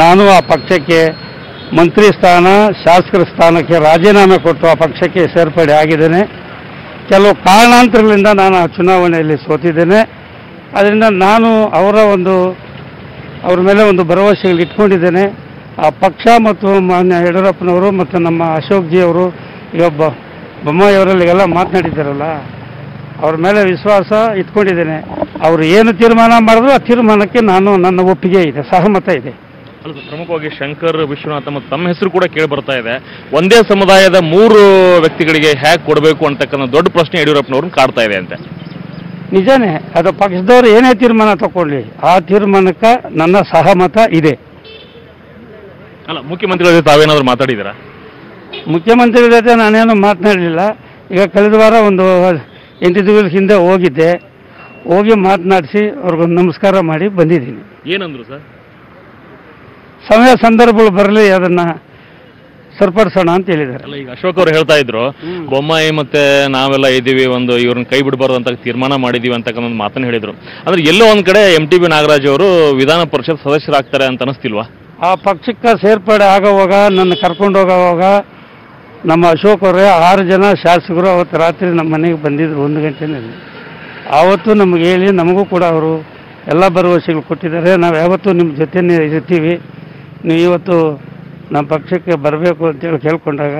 ನಾನು ಆ ಪಕ್ಷಕ್ಕೆ ಮಂತ್ರಿ ಸ್ಥಾನ, ಶಾಸಕರ ಸ್ಥಾನಕ್ಕೆ ರಾಜೀನಾಮೆ ಕೊಟ್ಟು ಆ ಪಕ್ಷಕ್ಕೆ ಸೇರ್ಪಡೆ ಆಗಿದ್ದೇನೆ. ಕೆಲವು ಕಾರಣಾಂತರಗಳಿಂದ ನಾನು ಆ ಚುನಾವಣೆಯಲ್ಲಿ ಸೋತಿದ್ದೇನೆ. ಅದರಿಂದ ನಾನು ಅವರ ಒಂದು, ಅವರ ಮೇಲೆ ಒಂದು ಭರವಸೆಗಳು ಇಟ್ಕೊಂಡಿದ್ದೇನೆ. ಆ ಪಕ್ಷ ಮತ್ತು ಮಾನ್ಯ ಯಡಿಯೂರಪ್ಪನವರು ಮತ್ತು ನಮ್ಮ ಅಶೋಕ್ ಜಿ ಅವರು, ಈಗ ಬೊಮ್ಮಾಯಿಯವರಲ್ಲಿಗೆಲ್ಲ ಮಾತನಾಡಿದ್ದಾರಲ್ಲ, ಅವ್ರ ಮೇಲೆ ವಿಶ್ವಾಸ ಇಟ್ಕೊಂಡಿದ್ದೇನೆ. ಅವರು ಏನು ತೀರ್ಮಾನ ಮಾಡಿದ್ರು ಆ ತೀರ್ಮಾನಕ್ಕೆ ನಾನು ನನ್ನ ಒಪ್ಪಿಗೆ ಇದೆ, ಸಹಮತ ಇದೆ. ಅಲ್ಲ ಪ್ರಮುಖವಾಗಿ ಶಂಕರ್ ವಿಶ್ವನಾಥ ಮತ್ತು ತಮ್ಮ ಹೆಸರು ಕೂಡ ಕೇಳಿ ಬರ್ತಾ ಇದೆ. ಒಂದೇ ಸಮುದಾಯದ ಮೂರು ವ್ಯಕ್ತಿಗಳಿಗೆ ಹ್ಯಾಕ್ ಕೊಡಬೇಕು ಅಂತಕ್ಕಂಥ ದೊಡ್ಡ ಪ್ರಶ್ನೆ ಯಡಿಯೂರಪ್ಪನವ್ರನ್ನ ಕಾಡ್ತಾ ಇದೆ ಅಂತೆ. ನಿಜಾನೇ ಅದು ಪಕ್ಷದವರು ಏನೇ ತೀರ್ಮಾನ ತಗೊಳ್ಳಿ ಆ ತೀರ್ಮಾನಕ್ಕೆ ನನ್ನ ಸಹಮತ ಇದೆ. ಅಲ್ಲ ಮುಖ್ಯಮಂತ್ರಿಗಳ ಜೊತೆ ತಾವೇನಾದರೂ ಮಾತಾಡಿದ್ದೀರಾ? ಮುಖ್ಯಮಂತ್ರಿಗಳ ಜೊತೆ ನಾನೇನು ಮಾತನಾಡಲಿಲ್ಲ. ಈಗ ಕಳೆದ ವಾರ ಒಂದು ಎಂಟು ದಿವಸ ಹಿಂದೆ ಹೋಗಿದ್ದೆ. ಹೋಗಿ ಮಾತನಾಡಿಸಿ ಅವ್ರಿಗೊಂದು ನಮಸ್ಕಾರ ಮಾಡಿ ಬಂದಿದ್ದೀನಿ. ಏನಂದ್ರು ಸರ್? ಸಮಯ ಸಂದರ್ಭಗಳು ಬರಲಿ ಅದನ್ನ ಸರಿಪಡಿಸೋಣ ಅಂತ ಹೇಳಿದ್ದಾರೆ. ಅಲ್ಲ ಈಗ ಅಶೋಕ್ ಅವರು ಹೇಳ್ತಾ ಇದ್ರು ಬೊಮ್ಮಾಯಿ ಮತ್ತೆ ನಾವೆಲ್ಲ ಇದ್ದೀವಿ ಒಂದು ಇವ್ರನ್ನ ಕೈ ಬಿಡಬಾರ್ದು ಅಂತ ತೀರ್ಮಾನ ಮಾಡಿದೀವಿ ಅಂತಕ್ಕಂಥ ಒಂದು ಮಾತನ್ನು ಹೇಳಿದ್ರು. ಅಂದ್ರೆ ಎಲ್ಲೋ ಒಂದ್ ಕಡೆ ಎಂ ಟಿ ಬಿ ನಾಗರಾಜ್ ಅವರು ವಿಧಾನ ಪರಿಷತ್ ಸದಸ್ಯರಾಗ್ತಾರೆ ಅಂತ ಅನಿಸ್ತಿಲ್ವಾ ಆ ಪಕ್ಷಕ್ಕೆ ಸೇರ್ಪಡೆ ಆಗೋವಾಗ ನನ್ನ ಕರ್ಕೊಂಡು ಹೋಗೋವಾಗ ನಮ್ಮ ಅಶೋಕ್ ಅವರೇ ಆರು ಜನ ಶಾಸಕರು ಅವತ್ತು ರಾತ್ರಿ ನಮ್ಮ ಮನೆಗೆ ಬಂದಿದ್ರು ಒಂದು ಗಂಟೆನಲ್ಲಿ. ಆವತ್ತು ನಮಗೆ ಹೇಳಿ ನಮಗೂ ಕೂಡ ಅವರು ಎಲ್ಲ ಭರವಸೆಗಳು ಕೊಟ್ಟಿದ್ದಾರೆ. ನಾವು ಯಾವತ್ತೂ ನಿಮ್ಮ ಜೊತೆನೇ ಇರ್ತೀವಿ. ನೀವು ಇವತ್ತು ನಮ್ಮ ಪಕ್ಷಕ್ಕೆ ಬರಬೇಕು ಅಂತೇಳಿ ಕೇಳ್ಕೊಂಡಾಗ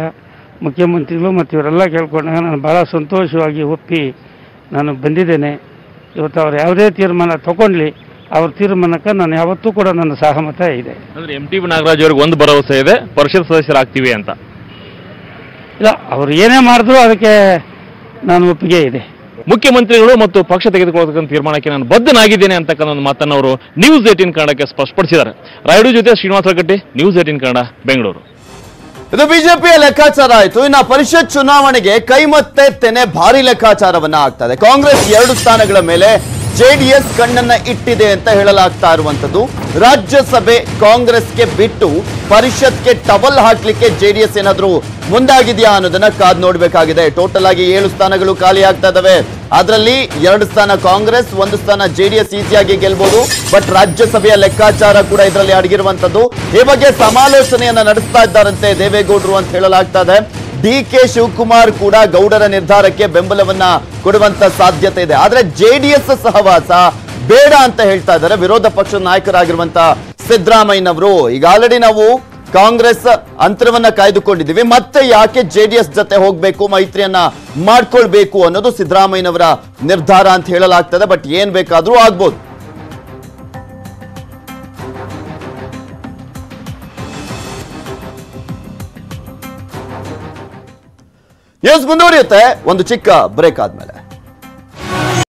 ಮುಖ್ಯಮಂತ್ರಿಗಳು ಮತ್ತು ಇವರೆಲ್ಲ ಕೇಳ್ಕೊಂಡಾಗ ನಾನು ಭಾಳ ಸಂತೋಷವಾಗಿ ಒಪ್ಪಿ ನಾನು ಬಂದಿದ್ದೇನೆ. ಇವತ್ತು ಅವ್ರು ಯಾವುದೇ ತೀರ್ಮಾನ ತಗೊಂಡ್ಲಿ ಅವ್ರ ತೀರ್ಮಾನಕ್ಕೆ ನಾನು ಯಾವತ್ತೂ ಕೂಡ ನನ್ನ ಸಹಮತ ಇದೆ. ಅಂದರೆ ಎಂ ಟಿ ಬಿ ನಾಗರಾಜ್ ಅವ್ರಿಗೆ ಒಂದು ಭರವಸೆ ಇದೆ ಪರಿಷತ್ ಸದಸ್ಯರಾಗ್ತೀವಿ ಅಂತ. ಇಲ್ಲ ಅವ್ರು ಏನೇ ಮಾಡಿದ್ರು ಅದಕ್ಕೆ ನಾನು ಒಪ್ಪಿಗೆ ಇದೆ. ಮುಖ್ಯಮಂತ್ರಿಗಳು ಮತ್ತು ಪಕ್ಷ ತೆಗೆದುಕೊಳ್ಳತಕ್ಕಂಥ ತೀರ್ಮಾನಕ್ಕೆ ನಾನು ಬದ್ಧನಾಗಿದ್ದೇನೆ ಅಂತಕ್ಕಂಥ ಒಂದು ಮಾತನ್ನು ಅವರು ನ್ಯೂಸ್ ಏಟಿನ್ ಕನ್ನಡಕ್ಕೆ ಸ್ಪಷ್ಟಪಡಿಸಿದ್ದಾರೆ. ರಾಯುಡು ಜೊತೆ ಶ್ರೀನಿವಾಸ ಕಟ್ಟಿ ನ್ಯೂಸ್ ಏಟಿನ್ ಕನ್ನಡ, ಬೆಂಗಳೂರು. ಇದು ಬಿಜೆಪಿಯ ಲೆಕ್ಕಾಚಾರ ಆಯಿತು. ಇನ್ನು ಪರಿಷತ್ ಚುನಾವಣೆಗೆ ಕೈ ಮತ್ತೆ ತೆನೆ ಭಾರಿ ಲೆಕ್ಕಾಚಾರವನ್ನ ಆಗ್ತದೆ. ಕಾಂಗ್ರೆಸ್ ಎರಡು ಸ್ಥಾನಗಳ ಮೇಲೆ ಜೆಡಿಎಸ್ ಕಣ್ಣನ್ನ ಇಟ್ಟಿದೆ ಅಂತ ಹೇಳಲಾಗ್ತಾ ಇರುವಂತದ್ದು ರಾಜ್ಯಸಭೆ ಕಾಂಗ್ರೆಸ್ಗೆ ಬಿಟ್ಟು ಪರಿಷತ್ಗೆ ಟವಲ್ ಹಾಕ್ಲಿಕ್ಕೆ ಜೆಡಿಎಸ್ ಏನಾದ್ರೂ ಮುಂದಾಗಿದೆಯಾ ಅನ್ನೋದನ್ನ ಕಾದ್ ನೋಡ್ಬೇಕಾಗಿದೆ. ಟೋಟಲ್ ಆಗಿ ಏಳು ಸ್ಥಾನಗಳು ಖಾಲಿ ಆಗ್ತಾ ಇದಾವೆ ಅದರಲ್ಲಿ ಎರಡು ಸ್ಥಾನ ಕಾಂಗ್ರೆಸ್, ಒಂದು ಸ್ಥಾನ ಜೆಡಿಎಸ್ ಈಸಿಯಾಗಿ ಗೆಲ್ಬಹುದು ಬಟ್ ರಾಜ್ಯಸಭೆಯ ಲೆಕ್ಕಾಚಾರ ಕೂಡ ಇದರಲ್ಲಿ ಅಡಗಿರುವಂತದ್ದು ಈ ಬಗ್ಗೆ ಸಮಾಲೋಚನೆಯನ್ನ ನಡೆಸ್ತಾ ಇದ್ದಾರಂತೆ ದೇವೇಗೌಡರು ಅಂತ ಹೇಳಲಾಗ್ತಾ ಇದೆ. ಡಿ ಕೆ ಶಿವಕುಮಾರ್ ಕೂಡ ಗೌಡರ ನಿರ್ಧಾರಕ್ಕೆ ಬೆಂಬಲವನ್ನ ಕೊಡುವಂತ ಸಾಧ್ಯತೆ ಇದೆ. ಆದ್ರೆ ಜೆಡಿಎಸ್ ಸಹವಾಸ ಬೇಡ ಅಂತ ಹೇಳ್ತಾ ಇದ್ದಾರೆ. ವಿರೋಧ ಪಕ್ಷದ ನಾಯಕರಾಗಿರುವಂತ ಸಿದ್ದರಾಮಯ್ಯನವರು. ಈಗ ಆಲ್ರೆಡಿ ನಾವು ಕಾಂಗ್ರೆಸ್ ಅಂತರವನ್ನ ಕಾಯ್ದುಕೊಂಡಿದ್ದೀವಿ. ಮತ್ತೆ ಯಾಕೆ ಜೆಡಿಎಸ್ ಜೊತೆ ಹೋಗ್ಬೇಕು, ಮೈತ್ರಿಯನ್ನ ಮಾಡ್ಕೊಳ್ಬೇಕು ಅನ್ನೋದು ಸಿದ್ದರಾಮಯ್ಯನವರ ನಿರ್ಧಾರ ಅಂತ ಹೇಳಲಾಗ್ತದೆ. ಬಟ್ ಏನ್ ಬೇಕಾದ್ರೂ ಆಗ್ಬೋದು. ನ್ಯೂಸ್ ಮುಂದುವರಿಯುತ್ತೆ. ಒಂದು ಚಿಕ್ಕ ಬ್ರೇಕ್ ಆದ್ಮೇಲೆ.